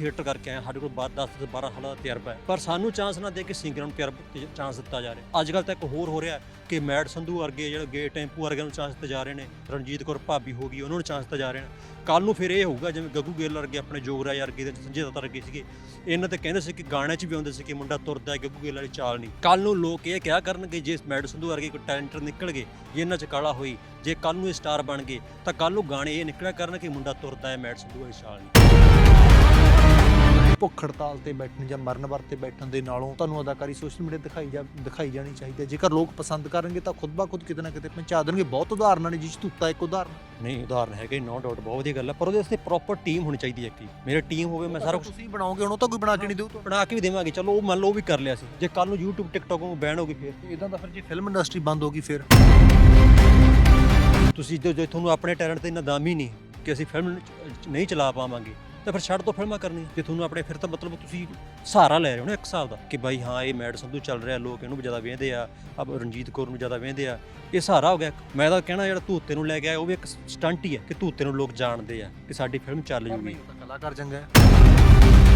Theatre ਕਰਕੇ ਆਏ ਸਾਡੇ ਕੋਲ ਬਾਅਦ 10 ਤੋਂ 12 ਸਾਲਾਂ ਦਾ ਤਜਰਬਾ ਹੈ। ਪਰ ਸਾਨੂੰ ਚਾਂਸ ਨਾ ਦੇ ਕੇ ਸਿੰਗਰਾਂ ਨੂੰ ਤਜਰਬਾ ਚਾਂਸ ਦਿੱਤਾ ਜਾ ਰਿਹਾ ਅੱਜ ਕੱਲ ਤਾਂ ਇੱਕ ਹੋਰ ਹੋ ਰਿਹਾ ਕਿ ਮੈਡ ਸੰਧੂ ਵਰਗੇ ਜਿਹੜੇ ਗੇ ਟੈਂਪੂ ਵਰਗਿਆਂ ਨੂੰ ਚਾਂਸ ਦਿੱਤੇ ਜਾ ਰਹੇ ਨੇ। ਰਣਜੀਤ ਕੌਰ ਭਾਬੀ ਹੋ ਗਈ, ਉਹਨਾਂ ਨੂੰ ਚਾਂਸ ਦਿੱਤਾ ਜਾ ਰਹੇ ਨੇ ਕੱਲ ਨੂੰ ਫਿਰ ਇਹ ਹੋਊਗਾ, ਜਿਵੇਂ ਗੱਗੂ ਗੇਲ ਵਰਗੇ ਆਪਣੇ ਜੋਗਰਾਜ ਵਰਗੇ ਦੇ ਸੰਜੇ ਦੱਤ ਵਰਗੇ ਸੀਗੇ, ਇਹਨਾਂ ਤੇ ਕਹਿੰਦੇ ਸੀ ਕਿ ਗਾਣੇ 'ਚ ਵੀ ਆਉਂਦੇ ਸੀ ਕਿ ਮੁੰਡਾ ਤੁਰਦਾ ਹੈ, ਗੱਗੂ ਗੇਲ ਵਾਲੀ ਚਾਲ ਨਹੀਂ। ਕੱਲ ਨੂੰ ਲੋਕ ਇਹ ਕਿਹਾ ਕਰਨਗੇ, ਜੇ ਮੈਡ ਸੰਧੂ ਵਰਗੇ ਕੋਈ ਟੈਲੈਂਟਰ ਨਿਕਲ ਗਏ, ਜੇ ਇਹਨਾਂ 'ਚ ਕਾਲਾ ਹੋਈ, ਜੇ ਕੱਲ ਨੂੰ ਇਹ ਸਟਾਰ ਬਣ ਗਏ, ਤਾਂ ਕੱਲ ਨੂੰ ਗਾਣੇ ਇਹ ਨਿਕਲਿਆ ਕਰਨ ਕਿ ਮੁੰਡਾ ਤੁਰਦਾ ਹੈ ਮੈਡ ਸੰਧੂ ਵਾਲੀ ਚਾਲ ਨਹੀਂ। ਭੁੱਖ ਹੜਤਾਲ ਤੇ ਬੈਠਣ ਜਾਂ ਮਰਨ ਵਰਤ ਬੈਠਣ ਦੇ ਨਾਲੋਂ ਤੁਹਾਨੂੰ ਅਦਾਕਾਰੀ ਸੋਸ਼ਲ ਮੀਡੀਆ ਦਿਖਾਈ ਜਾ ਦਿਖਾਈ ਜਾਣੀ ਚਾਹੀਦੀ ਹੈ। ਜੇਕਰ ਲੋਕ ਪਸੰਦ ਕਰਨਗੇ ਤਾਂ ਖੁਦ ਬਾ ਖੁਦ ਕਿਤੇ ਨਾ ਕਿਤੇ ਪਹੁੰਚਾ ਦੇਣਗੇ। ਬਹੁਤ ਉਦਾਹਰਨਾਂ ਨੇ ਜਿਸ ਤੁੱਤਾ ਇੱਕ ਉਦਾਹਰਨ ਨਹੀਂ ਉਦਾਹਰਨ ਹੈਗੇ ਨੋ ਡਾਊਟ ਬਹੁਤ ਵਧੀਆ ਗੱਲ ਹੈ। ਪਰ ਉਹਦੇ ਵਾਸਤੇ ਪ੍ਰੋਪਰ ਟੀਮ ਹੋਣੀ ਚਾਹੀਦੀ ਹੈ ਕਿ ਮੇਰੇ ਟੀਮ ਹੋਵੇ ਮੈਂ ਸਾਰਾ ਕੁਝ ਤੁਸੀਂ ਬਣਾਓਗੇ ਹੁਣ ਉਹ ਤਾਂ ਕੋਈ ਬਣਾ ਕੇ ਨਹੀਂ ਦੇਊ ਬਣਾ ਕੇ ਵੀ ਦੇਵਾਂਗੇ। ਚਲੋ ਉਹ ਮੰਨ ਲਓ ਉਹ ਵੀ ਕਰ ਲਿਆ ਸੀ। ਜੇ ਕੱਲ ਨੂੰ YouTube TikTok ਨੂੰ ਬੈਨ ਹੋ ਗਈ ਫਿਰ। ਇਦਾਂ ਦਾ ਫਿਰ ਜੇ ਫਿਲਮ ਇੰਡਸਟਰੀ ਬੰਦ ਹੋ ਗਈ ਫਿਰ। ਤੁਸੀਂ ਜੋ ਜੋ ਤੁਹਾਨੂੰ ਆਪਣੇ ਟੈਲੈਂਟ ਤੇ ਇੰਨਾ ਦਾਮ ਹੀ ਨਹੀਂ ਕਿ ਅਸੀਂ ਫਿਲਮ ਨਹੀਂ ਚਲਾ ਪਾਵਾਂਗੇ। ਤਾਂ ਫਿਰ ਛੱਡ ਦੋ ਫਿਲਮਾਂ ਕਰਨੀ ਜੇ ਤੁਹਾਨੂੰ ਆਪਣੇ ਫਿਰ ਤਾਂ ਮਤਲਬ ਤੁਸੀਂ ਸਹਾਰਾ ਲੈ ਰਹੇ ਹੋ ਨਾ ਇੱਕ ਹਿਸਾਬ ਦਾ, ਕਿ ਬਾਈ ਹਾਂ, ਇਹ ਮੈਡ ਸੰਧੂ ਚੱਲ ਰਿਹਾ, ਲੋਕ ਇਹਨੂੰ ਵੀ ਜ਼ਿਆਦਾ ਵੇਂਦੇ ਆ ਅਬ ਰਣਜੀਤ ਕੌਰ ਨੂੰ ਜ਼ਿਆਦਾ ਵੇਂਦੇ ਆ, ਇਹ ਸਹਾਰਾ ਹੋ ਗਿਆ ਮੈਂ ਤਾਂ ਕਹਿਣਾ ਜਿਹੜਾ ਧੂਤੇ ਨੂੰ ਲੈ ਗਿਆ, ਉਹ ਵੀ ਇੱਕ ਸਟੰਟ ਹੀ ਹੈ ਕਿ ਧੂਤੇ ਨੂੰ ਲੋਕ ਜਾਣਦੇ ਆ, ਕਿ ਸਾਡੀ ਫਿਲਮ ਚੱਲ ਜੂਗੀ। ਕਲਾਕਾਰ ਚੰਗਾ ਹੈ।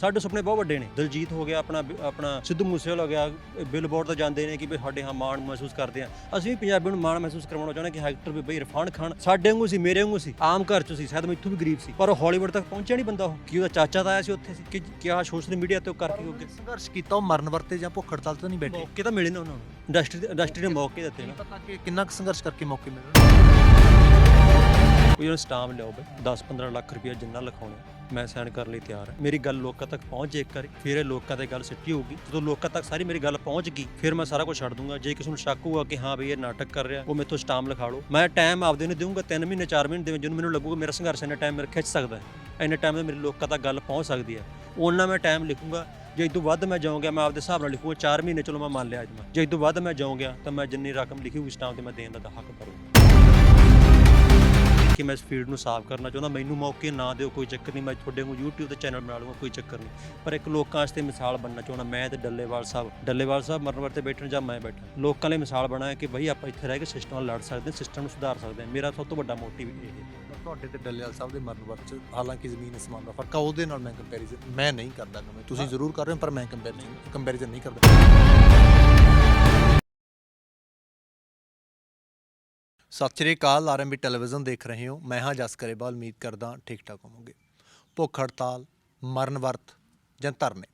ਸਾਡੇ ਸੁਪਨੇ ਬਹੁਤ ਵੱਡੇ ਨੇ। ਦਿਲਜੀਤ ਹੋ ਗਿਆ ਆਪਣਾ ਆਪਣਾ ਸਿੱਧੂ ਮੂਸੇਵਾਲਾ ਹੋ ਗਿਆ ਬਿਲਬੋਰਡ ਤੇ ਜਾਂਦੇ ਨੇ ਕਿ ਵੀ ਸਾਡੇ ਹਾਂ ਮਾਣ ਮਹਿਸੂਸ ਕਰਦੇ ਆ। ਅਸੀਂ ਵੀ ਪੰਜਾਬੀ ਨੂੰ ਮਾਣ ਮਹਿਸੂਸ ਕਰਵਾਉਣਾ ਚਾਹੁੰਦੇ ਕਿ ਐਕਟਰ ਵੀ ਬਈ ਇਰਫਾਨ ਖਾਨ ਸਾਡੇ ਵਾਂਗੂ ਸੀ ਮੇਰੇ ਵਾਂਗੂ ਸੀ ਆਮ ਘਰ ਚ ਸੀ ਸ਼ਾਇਦ ਮੈਥੋਂ ਵੀ ਗਰੀਬ ਸੀ। ਪਰ ਹਾਲੀਵੁੱਡ ਤੱਕ ਪਹੁੰਚਿਆ ਨਹੀਂ ਬੰਦਾ ਉਹ। ਕੀ ਉਹਦਾ ਚਾਚਾ ਤਾਂ ਆਇਆ ਸੀ ਉੱਥੇ ਸੀ? ਕਿ ਕਿਆ ਸੋਸ਼ਲ ਮੀਡੀਆ ਤੇ ਉਹ ਕਰਕੇ ਉਹ ਸੰਘਰਸ਼ ਕੀਤਾ ਉਹ ਮਰਨ ਵਰਤੇ ਜਾਂ ਭੁੱਖ ਹੜਤਾਲ ਤੇ ਨਹੀਂ ਬੈਠੇ? ਮੌਕੇ ਤਾਂ ਮਿਲੇ ਨੇ ਉਹਨਾਂ ਨੂੰ। ਇੰਡਸਟਰੀ ਇੰਡਸਟਰੀ ਨੇ ਮੌਕੇ ਦਿੱਤੇ ਨਾ। ਪਤਾ ਕਿ ਕਿੰਨਾ ਕੁ ਸੰਘਰਸ਼ ਕਰਕੇ ਮੌਕੇ ਮਿਲਣ ਕੋਈ ਉਹਨਾਂ ਸਟਾਮ ਲਿਆਓ ਬਈ 10 15 ਲੱਖ ਰੁਪਇਆ ਜਿੰਨਾ ਲਿਖਾਉਣਾ ਮੈਂ ਸਾਈਨ ਕਰਨ ਲਈ ਤਿਆਰ। ਹਾਂ ਮੇਰੀ ਗੱਲ ਲੋਕਾਂ ਤੱਕ ਪਹੁੰਚ ਜੇ ਇੱਕ ਵਾਰੀ ਫਿਰ ਇਹ ਲੋਕਾਂ ਤੇ ਗੱਲ ਸਿੱਟੀ ਹੋਊਗੀ। ਜਦੋਂ ਲੋਕਾਂ ਤੱਕ ਸਾਰੀ ਮੇਰੀ ਗੱਲ ਪਹੁੰਚ ਗਈ, ਫਿਰ ਮੈਂ ਸਾਰਾ ਕੁਝ ਛੱਡ ਦੂੰਗਾ। ਜੇ ਕਿਸੇ ਨੂੰ ਸ਼ੱਕ ਹੋਊਗਾ ਕਿ ਹਾਂ ਬਈ ਇਹ ਨਾਟਕ ਕਰ ਰਿਹਾ, ਉਹ ਮੇਥੋਂ ਸਟਾਮ ਲਿਖਾ ਲਓ। ਮੈਂ ਟਾਈਮ ਆਪਦੇ ਨੂੰ ਦੇਵਾਂਗਾ 3 ਮਹੀਨੇ 4 ਮਹੀਨੇ ਦੇ ਜਿਹਨੂੰ ਮੈਨੂੰ ਲੱਗੂਗਾ ਮੇਰਾ ਸੰਘਰਸ਼ ਇੰਨਾ ਟਾਈਮ ਮੇਰੇ ਖਿੱਚ ਸਕਦਾ ਹੈ। ਇੰਨੇ ਟਾਈਮ ਤੇ ਮੇਰੇ ਲੋਕਾਂ ਤੱਕ ਗੱਲ ਪਹੁੰਚ ਸਕਦੀ ਹੈ। ਉਹਨਾਂ ਮੈਂ ਟਾਈਮ ਲਿਖੂੰਗਾ। ਜੇ ਇਸ ਤੋਂ ਵੱਧ ਮੈਂ ਜਾਊਂਗਾ, ਮੈਂ ਆਪਦੇ ਹਿਸਾਬ ਨਾਲ ਲਿਖੂਗਾ 4 ਮਹੀਨੇ ਚਲੋ ਮੈਂ ਮੰਨ ਲਿਆ ਅੱਜ ਮੈਂ। ਜੇ ਇਸ ਤੋਂ ਵੱਧ ਮੈਂ ਜਾਊਂਗਾ, ਤਾਂ ਮੈਂ ਜਿੰਨੀ ਰਕਮ ਲਿਖੀ ਹੋਈ ਟਾਈਮ ਤੇ ਮੈਂ ਦੇਣ ਦਾ ਹੱਕ ਕਰੂੰਗਾ ਕਿ ਮੈਂ ਇਸ ਫੀਲਡ ਨੂੰ ਸਾਫ਼ ਕਰਨਾ ਚਾਹੁੰਦਾ ਮੈਨੂੰ ਮੌਕੇ ਨਾ ਦਿਓ ਕੋਈ ਚੱਕਰ ਨਹੀਂ ਮੈਂ ਤੁਹਾਡੇ ਨੂੰ YouTube ਤੇ ਚੈਨਲ ਬਣਾ ਲੂੰਗਾ ਕੋਈ ਚੱਕਰ ਨਹੀਂ। ਪਰ ਇੱਕ ਲੋਕਾਂ ਵਾਸਤੇ ਮਿਸਾਲ ਬਣਨਾ ਚਾਹੁੰਦਾ ਮੈਂ ਤੇ ਡੱਲੇਵਾਲ ਸਾਹਿਬ। ਡੱਲੇਵਾਲ ਸਾਹਿਬ ਮਰਨ ਵਰਤੇ ਬੈਠਣ ਜਾਂ ਮੈਂ ਬੈਠਾ? ਲੋਕਾਂ ਲਈ ਮਿਸਾਲ ਬਣਾਇਆ ਕਿ ਬਈ ਆਪਾਂ ਇੱਥੇ ਰਹਿ ਕੇ ਸਿਸਟਮ ਨਾਲ ਲੜ ਸਕਦੇ ਹਾਂ ਸਿਸਟਮ ਨੂੰ ਸੁਧਾਰ ਸਕਦੇ ਹਾਂ। ਮੇਰਾ ਸਭ ਤੋਂ ਵੱਡਾ ਮੋਟਿਵ ਇਹ ਹੈ। ਤੁਹਾਡੇ ਤੇ ਡੱਲੇਵਾਲ ਸਾਹਿਬ ਦੇ ਮਰਨ ਵਰਤ ਚ ਹਾਲਾਂਕਿ ਜ਼ਮੀਨ ਅਸਮਾਨ ਦਾ ਫ਼ਰਕ ਆ ਉਹਦੇ ਨਾਲ ਮੈਂ ਕੰਪੈਰੀਜ਼ਨ ਮੈਂ ਨਹੀਂ ਕਰਦਾ ਮੈਂ। ਤੁਸੀਂ ਜ਼ਰੂਰ ਕਰ ਰਹੇ ਹੋ ਪਰ ਮੈਂ ਕੰਪੈਰੀਜ਼ਨ ਕੰਪੈਰੀਜ਼ਨ ਨਹੀਂ ਕਰਦਾ। ਸਤਿ ਸ਼੍ਰੀ ਅਕਾਲ ਆਰਐਮਬੀ ਟੈਲੀਵਿਜ਼ਨ ਦੇਖ ਰਹੇ ਹੋ। ਮੈਂ ਹਾਂ ਜਸ ਕਰੇਵਾਲ ਉਮੀਦ ਕਰਦਾ ਠੀਕ ਠਾਕ ਹੋਵੋਗੇ। ਭੁੱਖ ਹੜਤਾਲ, ਮਰਨ ਵਰਤ ਜਾਂ ਧਰਨੇ,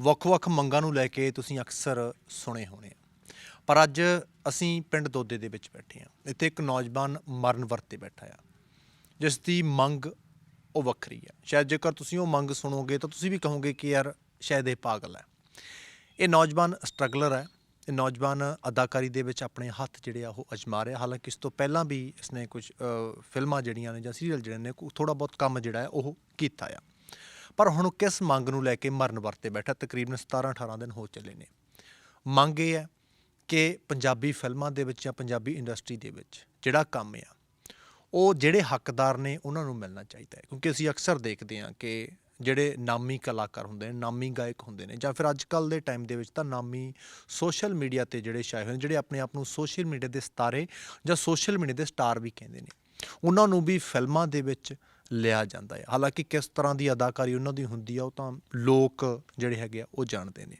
ਵੱਖ-ਵੱਖ ਮੰਗਾਂ ਨੂੰ ਲੈ ਕੇ ਤੁਸੀਂ ਅਕਸਰ ਸੁਣੇ ਹੋਣੇ ਆ। ਪਰ ਅੱਜ ਅਸੀਂ ਪਿੰਡ ਦੋਦੇ ਦੇ ਵਿੱਚ ਬੈਠੇ ਹਾਂ। ਇੱਥੇ ਇੱਕ ਨੌਜਵਾਨ ਮਰਨ ਵਰਤ ਤੇ ਬੈਠਾ ਆ। ਜਿਸ ਦੀ ਮੰਗ ਉਹ ਵੱਖਰੀ ਆ। ਸ਼ਾਇਦ ਜੇਕਰ ਤੁਸੀਂ ਉਹ ਮੰਗ ਸੁਣੋਗੇ ਤਾਂ ਤੁਸੀਂ ਵੀ ਕਹੋਗੇ ਕਿ ਯਾਰ ਸ਼ਾਇਦ ਇਹ ਪਾਗਲ ਹੈ ਇਹ ਨੌਜਵਾਨ ਸਟਰਗਲਰ ਹੈ ਇਹ ਨੌਜਵਾਨ ਅਦਾਕਾਰੀ ਦੇ ਵਿੱਚ ਆਪਣੇ ਹੱਥ ਜਿਹੜੇ ਆ ਉਹ ਅਜਮਾ ਰਿਹਾ ਹਾਲਾਂਕਿ ਇਸ ਤੋਂ ਪਹਿਲਾਂ ਵੀ ਇਸਨੇ ਕੁਝ ਫਿਲਮਾਂ ਜਿਹੜੀਆਂ ਨੇ ਜਾਂ ਸੀਰੀਅਲ ਜਿਹੜੇ ਨੇ ਥੋੜਾ ਬਹੁਤ ਕੰਮ ਜਿਹੜਾ ਹੈ ਉਹ ਕੀਤਾ ਆ। ਪਰ ਹੁਣ ਕਿਸ ਮੰਗ ਨੂੰ ਲੈ ਕੇ ਮਰਨ ਵਰਤੇ ਬੈਠਾ, ਤਕਰੀਬਨ 17 18 ਦਿਨ ਹੋ ਚੱਲੇ ਨੇ। ਮੰਗ ਇਹ ਹੈ ਕਿ ਪੰਜਾਬੀ ਫਿਲਮਾਂ ਦੇ ਵਿੱਚ ਜਾਂ ਪੰਜਾਬੀ ਇੰਡਸਟਰੀ ਦੇ ਵਿੱਚ ਜਿਹੜਾ ਕੰਮ ਆ, ਉਹ ਜਿਹੜੇ ਹੱਕਦਾਰ ਨੇ ਉਹਨਾਂ ਨੂੰ ਮਿਲਣਾ ਚਾਹੀਦਾ ਹੈ। ਕਿਉਂਕਿ ਅਸੀਂ ਅਕਸਰ ਦੇਖਦੇ ਹਾਂ ਕਿ ਜਿਹੜੇ ਨਾਮੀ ਕਲਾਕਾਰ ਹੁੰਦੇ ਨੇ, ਨਾਮੀ ਗਾਇਕ ਹੁੰਦੇ ਨੇ ਜਾਂ ਫਿਰ ਅੱਜ ਕੱਲ ਦੇ ਟਾਈਮ ਦੇ ਵਿੱਚ ਤਾਂ ਨਾਮੀ ਸੋਸ਼ਲ ਮੀਡੀਆ ਤੇ ਜਿਹੜੇ ਛਾਏ ਹੋਏ ਨੇ, ਜਿਹੜੇ ਆਪਣੇ ਆਪ ਨੂੰ ਸੋਸ਼ਲ ਮੀਡੀਆ ਦੇ ਸਤਾਰੇ ਜਾਂ ਸੋਸ਼ਲ ਮੀਡੀਆ ਦੇ ਸਟਾਰ ਵੀ ਕਹਿੰਦੇ ਨੇ। ਉਹਨਾਂ ਨੂੰ ਵੀ ਫਿਲਮਾਂ ਦੇ ਵਿੱਚ ਲਿਆ ਜਾਂਦਾ ਹੈ ਹਾਲਾਂਕਿ ਕਿਸ ਤਰ੍ਹਾਂ ਦੀ ਅਦਾਕਾਰੀ ਉਹਨਾਂ ਦੀ ਹੁੰਦੀ ਆ, ਉਹ ਤਾਂ ਲੋਕ ਜਿਹੜੇ ਹੈਗੇ ਆ, ਉਹ ਜਾਣਦੇ ਨੇ।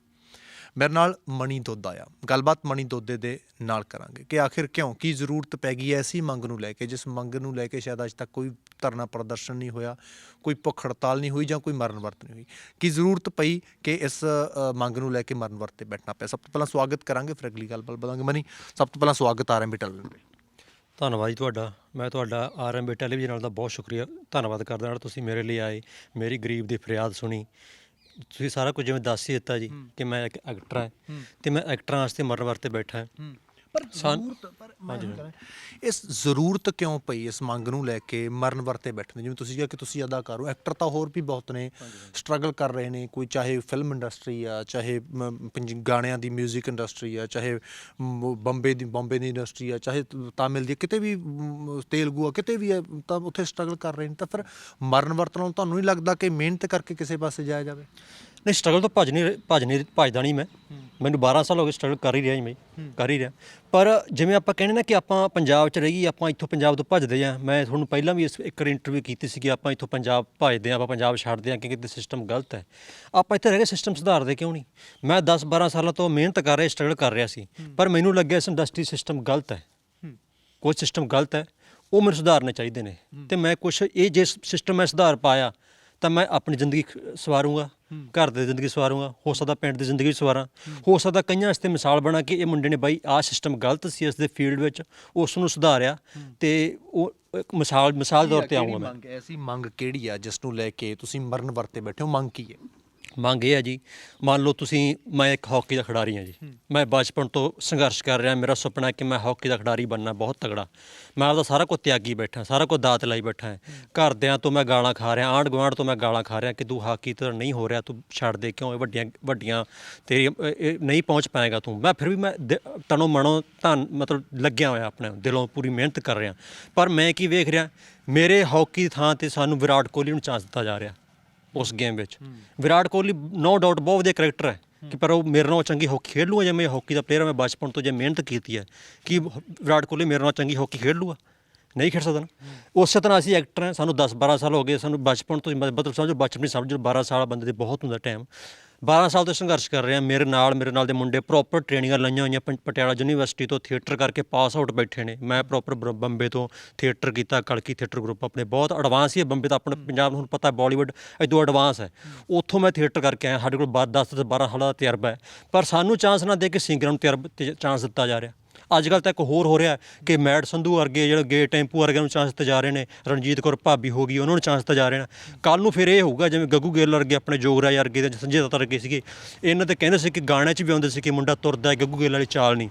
ਮੇਰੇ ਨਾਲ ਮਣੀ ਦੋਦਾ ਆ ਗੱਲਬਾਤ ਮਣੀ ਦੋਦੇ ਦੇ ਨਾਲ ਕਰਾਂਗੇ ਕਿ ਆਖਿਰ ਕਿਉਂ? ਕੀ ਜ਼ਰੂਰਤ ਪੈ ਗਈ ਐਸੀ ਮੰਗ ਨੂੰ ਲੈ ਕੇ, ਜਿਸ ਮੰਗ ਨੂੰ ਲੈ ਕੇ ਸ਼ਾਇਦ ਅੱਜ ਤੱਕ ਕੋਈ ਧਰਨਾ ਪ੍ਰਦਰਸ਼ਨ ਨਹੀਂ ਹੋਇਆ, ਕੋਈ ਭੁੱਖ ਹੜਤਾਲ ਨਹੀਂ ਹੋਈ ਜਾਂ ਕੋਈ ਮਰਨ ਵਰਤ ਨਹੀਂ ਹੋਈ। ਕੀ ਜ਼ਰੂਰਤ ਪਈ ਕਿ ਇਸ ਮੰਗ ਨੂੰ ਲੈ ਕੇ ਮਰਨ ਵਰਤ ਤੇ ਬੈਠਣਾ ਪਿਆ? ਸਭ ਤੋਂ ਪਹਿਲਾਂ ਸਵਾਗਤ ਕਰਾਂਗੇ, ਫਿਰ ਅਗਲੀ ਗੱਲਬਾਤ ਬਲ ਮਨੀ ਸਭ ਤੋਂ ਪਹਿਲਾਂ ਸਵਾਗਤ ਆਰਐਮਬੀ ਟੈਲੀਵਿਜ਼ਨ ਤੇ। ਧੰਨਵਾਦ ਜੀ ਤੁਹਾਡਾ। ਮੈਂ ਤੁਹਾਡਾ ਆਰਐਮਬੀ ਟੈਲੀਵਿਜ਼ਨ ਨਾਲ ਦਾ ਬਹੁਤ ਸ਼ੁਕਰੀਆ। ਧੰਨਵਾਦ ਕਰਦਾ ਹਾਂ ਤੁਸੀਂ ਮੇਰੇ ਲਈ ਆਏ, ਮੇਰੀ ਗਰੀਬ ਦੀ ਫਰਿਆਦ ਸੁਣੀ। ਤੁਸੀਂ ਸਾਰਾ ਕੁਝ ਜਿਵੇਂ ਦੱਸ ਹੀ ਦਿੱਤਾ ਜੀ ਕਿ ਮੈਂ ਇੱਕ ਐਕਟਰ ਹਾਂ ਤੇ ਮੈਂ ਐਕਟਰਾਂ ਵਾਸਤੇ ਮਰਨ ਵਰਤੇ ਬੈਠਾ ਹਾਂ। ਪਰ ਜ਼ਰੂਰਤ ਪਰ ਮੈਂ ਕਰਾਂ, ਇਸ ਜ਼ਰੂਰਤ ਕਿਉਂ ਪਈ? ਇਸ ਮੰਗ ਨੂੰ ਲੈ ਕੇ ਮਰਨ ਵਰਤੇ ਬੈਠਣ ਦੀ ਜਿਵੇਂ ਤੁਸੀਂ ਕਿਹਾ ਕਿ ਤੁਸੀਂ ਅਦਾਕਾਰ ਹੋ ਐਕਟਰ ਤਾਂ ਹੋਰ ਵੀ ਬਹੁਤ ਨੇ ਸਟਰਗਲ ਕਰ ਰਹੇ ਨੇ। ਕੋਈ ਚਾਹੇ ਫਿਲਮ ਇੰਡਸਟਰੀ ਆ ਚਾਹੇ ਮ, ਪੰਜ- ਗਾਣਿਆਂ ਦੀ 뮤직 ਇੰਡਸਟਰੀ ਆ ਚਾਹੇ ਮ, ਬੰਬੇ ਦੀ ਬੰਬੇ ਦੀ ਇੰਡਸਟਰੀ ਆ ਚਾਹੇ ਤ- ਤਾਮਿਲ ਦੀ ਕਿਤੇ ਵੀ ਮ, ਤੇਲਗੂ ਆ ਕਿਤੇ ਵੀ ਆ, ਤਾਂ ਉੱਥੇ ਸਟਰਗਲ ਕਰ ਰਹੇ ਨੇ। ਤਾਂ ਫਿਰ ਮਰਨ ਵਰਤ ਨਾਲ ਤੁਹਾਨੂੰ ਨਹੀਂ ਲੱਗਦਾ ਕਿ ਮਿਹਨਤ ਕਰਕੇ ਕਿਸੇ ਪਾਸੇ ਜਾਇਆ ਜਾਵੇ? ਨਹੀਂ ਸਟਰਗਲ ਤੋਂ ਭੱਜ ਨਹੀਂ ਭੱਜ ਨਹੀਂ ਭੱਜਦਾ ਨਹੀਂ ਮੈਂ। ਮੈਨੂੰ 12 ਸਾਲ ਹੋ ਗਏ ਸਟਰਗਲ ਕਰ ਹੀ ਰਿਹਾ ਜੀ ਮੈਂ। ਕਰ ਹੀ ਰਿਹਾ। ਪਰ ਜਿਵੇਂ ਆਪਾਂ ਕਹਿੰਦੇ ਨਾ ਕਿ ਆਪਾਂ ਪੰਜਾਬ 'ਚ ਰਹੀਏ ਆਪਾਂ ਇੱਥੋਂ ਪੰਜਾਬ ਤੋਂ ਭੱਜਦੇ ਆ ਮੈਂ ਤੁਹਾਨੂੰ ਪਹਿਲਾਂ ਵੀ ਇਸ ਇੱਕ ਇੰਟਰਵਿਊ ਕੀਤੀ ਸੀ ਕਿ ਆਪਾਂ ਇੱਥੋਂ ਪੰਜਾਬ ਭੱਜਦੇ ਆ ਆਪਾਂ ਪੰਜਾਬ ਛੱਡਦੇ ਆ ਕਿਉਂਕਿ ਇੱਥੇ ਸਿਸਟਮ ਗਲਤ ਹੈ। ਆਪਾਂ ਇੱਥੇ ਰਹਿ ਕੇ ਸਿਸਟਮ ਸੁਧਾਰਦੇ ਕਿਉਂ ਨਹੀਂ? ਮੈਂ 10 12 ਸਾਲਾਂ ਤੋਂ ਮਿਹਨਤ ਕਰ ਰਿਹਾ ਸਟਰਗਲ ਕਰ ਰਿਹਾ ਸੀ। ਪਰ ਮੈਨੂੰ ਲੱਗਿਆ ਇਸ ਇੰਡਸਟਰੀ ਸਿਸਟਮ ਗਲਤ ਹੈ। ਕੋਈ ਸਿਸਟਮ ਗਲਤ ਹੈ ਉਹ ਮੈਨੂੰ ਸੁਧਾਰਨੇ ਚਾਹੀਦੇ ਨੇ। ਤੇ ਮੈਂ ਕੁਛ ਇਹ ਜੇ ਸਿਸਟਮ ਮੈਂ ਸੁਧਾਰ ਪਾਇਆ ਤਾਂ ਮੈਂ ਆਪਣੀ ਜ਼ਿੰਦਗੀ ਸਵਾਰੂੰਗਾ। ਘਰ ਦੀ ਜ਼ਿੰਦਗੀ ਸਵਾਰੂੰਗਾ ਹੋ ਸਕਦਾ ਪਿੰਡ ਦੀ ਜ਼ਿੰਦਗੀ ਸਵਾਰਾਂ। ਹੋ ਸਕਦਾ ਕਈਆਂ ਵਾਸਤੇ ਮਿਸਾਲ ਬਣਾ ਕਿ ਇਹ ਮੁੰਡੇ ਨੇ ਬਾਈ ਆਹ ਸਿਸਟਮ ਗਲਤ ਸੀ ਇਸ ਦੇ ਫੀਲਡ ਵਿੱਚ ਉਸ ਨੂੰ ਸੁਧਾਰਿਆ ਤੇ ਉਹ ਇੱਕ ਮਿਸਾਲ ਮਿਸਾਲ ਤੌਰ ਤੇ ਆਉਂਗਾ ਮੈਂ। ਮੰਗ ਐਸੀ ਮੰਗ ਕਿਹੜੀ ਆ ਜਿਸ ਨੂੰ ਲੈ ਕੇ ਤੁਸੀਂ ਮਰਨ ਵਰਤੇ ਬੈਠੇ ਹੋ? ਮੰਗ ਕੀ ਹੈ? ਮੰਗ ਇਹ ਹੈ ਜੀ ਮੰਨ ਲਓ ਤੁਸੀਂ ਮੈਂ ਇੱਕ ਹਾਕੀ ਦਾ ਖਿਡਾਰੀ ਹਾਂ ਜੀ। ਮੈਂ ਬਚਪਨ ਤੋਂ ਸੰਘਰਸ਼ ਕਰ ਰਿਹਾ ਮੇਰਾ ਸੁਪਨਾ ਹੈ ਕਿ ਮੈਂ ਹਾਕੀ ਦਾ ਖਿਡਾਰੀ ਬਣਨਾ ਬਹੁਤ ਤਗੜਾ ਮੈਂ ਆਪਦਾ ਸਾਰਾ ਕੁਝ ਤਿਆਗੀ ਬੈਠਾ ਸਾਰਾ ਕੁਝ ਦਾਤ ਲਾਈ ਬੈਠਾ ਘਰਦਿਆਂ ਤੋਂ ਮੈਂ ਗਾਲਾਂ ਖਾ ਰਿਹਾ ਆਂਢ ਗੁਆਂਢ ਤੋਂ ਮੈਂ ਗਾਲਾਂ ਖਾ ਰਿਹਾ ਕਿ ਤੂੰ ਹਾਕੀ ਤੇ ਨਹੀਂ ਹੋ ਰਿਹਾ ਤੂੰ ਛੱਡ ਦੇ ਕਿਉਂ ਇਹ ਵੱਡੀਆਂ ਵੱਡੀਆਂ ਤੇਰੀ ਨਹੀਂ ਪਹੁੰਚ ਪਾਏਗਾ ਤੂੰ। ਮੈਂ ਫਿਰ ਵੀ ਮੈਂ ਤਨੋਂ ਮਨੋਂ ਧਨ ਮਤਲਬ ਲੱਗਿਆ ਹੋਇਆ ਆਪਣੇ ਦਿਲੋਂ ਪੂਰੀ ਮਿਹਨਤ ਕਰ ਰਿਹਾ। ਪਰ ਮੈਂ ਕੀ ਵੇਖ ਰਿਹਾ ਮੇਰੇ ਹਾਕੀ ਥਾਂ ਤੇ ਸਾਨੂੰ ਵਿਰਾਟ ਕੋਹਲੀ ਨੂੰ ਚਾਂਸ ਦਿੱਤਾ ਜਾ ਰਿਹਾ। ਉਸ ਗੇਮ ਵਿੱਚ। ਵਿਰਾਟ ਕੋਹਲੀ ਨੋ ਡਾਊਟ ਬਹੁਤ ਵਧੀਆ ਕਰੈਕਟਰ ਹੈ ਕਿ ਪਰ ਉਹ ਮੇਰੇ ਨਾਲੋਂ ਚੰਗੀ ਹਾਕੀ ਖੇਡ ਲੂਗਾ ਜੇ ਮੈਂ ਹਾਕੀ ਦਾ ਪਲੇਅਰ ਮੈਂ ਬਚਪਨ ਤੋਂ ਜੇ ਮਿਹਨਤ ਕੀਤੀ ਹੈ ਕਿ ਵਿਰਾਟ ਕੋਹਲੀ ਮੇਰੇ ਨਾਲੋਂ ਚੰਗੀ ਹਾਕੀ ਖੇਡ ਲੂਗਾ? ਨਹੀਂ ਖੇਡ ਸਕਦਾ ਨਾ। ਉਸੇ ਤਰ੍ਹਾਂ ਅਸੀਂ ਐਕਟਰ ਹਾਂ ਸਾਨੂੰ 10 12 ਸਾਲ ਹੋ ਗਏ ਸਾਨੂੰ ਬਚਪਨ ਤੋਂ ਹੀ ਮਤਲਬ ਸਮਝੋ ਬਚਪਨ ਸਮਝੋ 12 ਸਾਲ ਬੰਦੇ ਦੇ ਬਹੁਤ ਹੁੰਦਾ ਟਾਈਮ 12 ਸਾਲ ਤੋਂ ਸੰਘਰਸ਼ ਕਰ ਰਹੇ ਆ ਮੇਰੇ ਨਾਲ ਮੇਰੇ ਨਾਲ ਦੇ ਮੁੰਡੇ ਪ੍ਰੋਪਰ ਟ੍ਰੇਨਿੰਗਾਂ ਲਈਆਂ ਹੋਈਆਂ ਪੰ- ਪਟਿਆਲਾ ਯੂਨੀਵਰਸਿਟੀ ਤੋਂ ਥੀਏਟਰ ਕਰਕੇ ਪਾਸ ਆਊਟ ਬੈਠੇ ਨੇ। ਮੈਂ ਪ੍ਰੋਪਰ ਬੰਬੇ ਤੋਂ ਥੀਏਟਰ ਕੀਤਾ, ਕਲਕੀ ਥੀਏਟਰ ਗਰੁੱਪ ਆਪਣੇ। ਬਹੁਤ ਐਡਵਾਂਸ ਹੀ ਹੈ ਬੰਬੇ ਤਾਂ ਆਪਣੇ ਪੰਜਾਬ ਨੂੰ ਹੁਣ ਪਤਾ ਬਾਲੀਵੁੱਡ ਇਦੋਂ ਐਡਵਾਂਸ ਹੈ। ਉੱਥੋਂ ਮੈਂ ਥੀਏਟਰ ਕਰਕੇ ਆਇਆ। ਸਾਡੇ ਕੋਲ 10 ਤੋਂ 12 ਸਾਲਾਂ ਦਾ ਤਜਰਬਾ ਹੈ। ਪਰ ਸਾਨੂੰ ਚਾਂਸ ਨਾ ਦੇ ਕੇ ਸਿੰਗਰਾਂ ਨੂੰ ਤਜਰਬਾ ਚਾਂਸ ਦਿੱਤਾ ਜਾ ਰਿਹਾ। ਅੱਜ ਕੱਲ੍ਹ ਤਾਂ ਇੱਕ ਹੋਰ ਹੋ ਰਿਹਾ ਕਿ ਮੈਡ ਸੰਧੂ ਵਰਗੇ ਜਿਹੜੇ ਗੇ ਟੈਂਪੂ ਵਰਗਿਆਂ ਨੂੰ ਚਾਂਸ ਦਿੱਤੇ ਜਾ ਰਹੇ ਨੇ, ਰਣਜੀਤ ਕੌਰ ਭਾਬੀ ਹੋ ਗਈ, ਉਹਨਾਂ ਨੂੰ ਚਾਂਸ ਦਿੱਤਾ ਜਾ ਰਹੇ ਨੇ। ਕੱਲ ਨੂੰ ਫਿਰ ਇਹ ਹੋਊਗਾ, ਜਿਵੇਂ ਗੱਗੂ ਗਿੱਲ ਵਰਗੇ ਆਪਣੇ ਜੋਗਰਾਜ ਵਰਗੇ ਤੇ ਸੰਜੇ ਦੱਤ ਵਰਗੇ ਸੀਗੇ, ਇਹਨਾਂ ਤੇ ਕਹਿੰਦੇ ਸੀ ਕਿ ਗਾਣਿਆਂ 'ਚ ਵੀ ਆਉਂਦੇ ਸੀ ਕਿ ਮੁੰਡਾ ਤੁਰਦਾ ਹੈ, ਗੱਗੂ ਗਿੱਲ ਵਾਲੀ ਚਾਲ ਨਹੀਂ।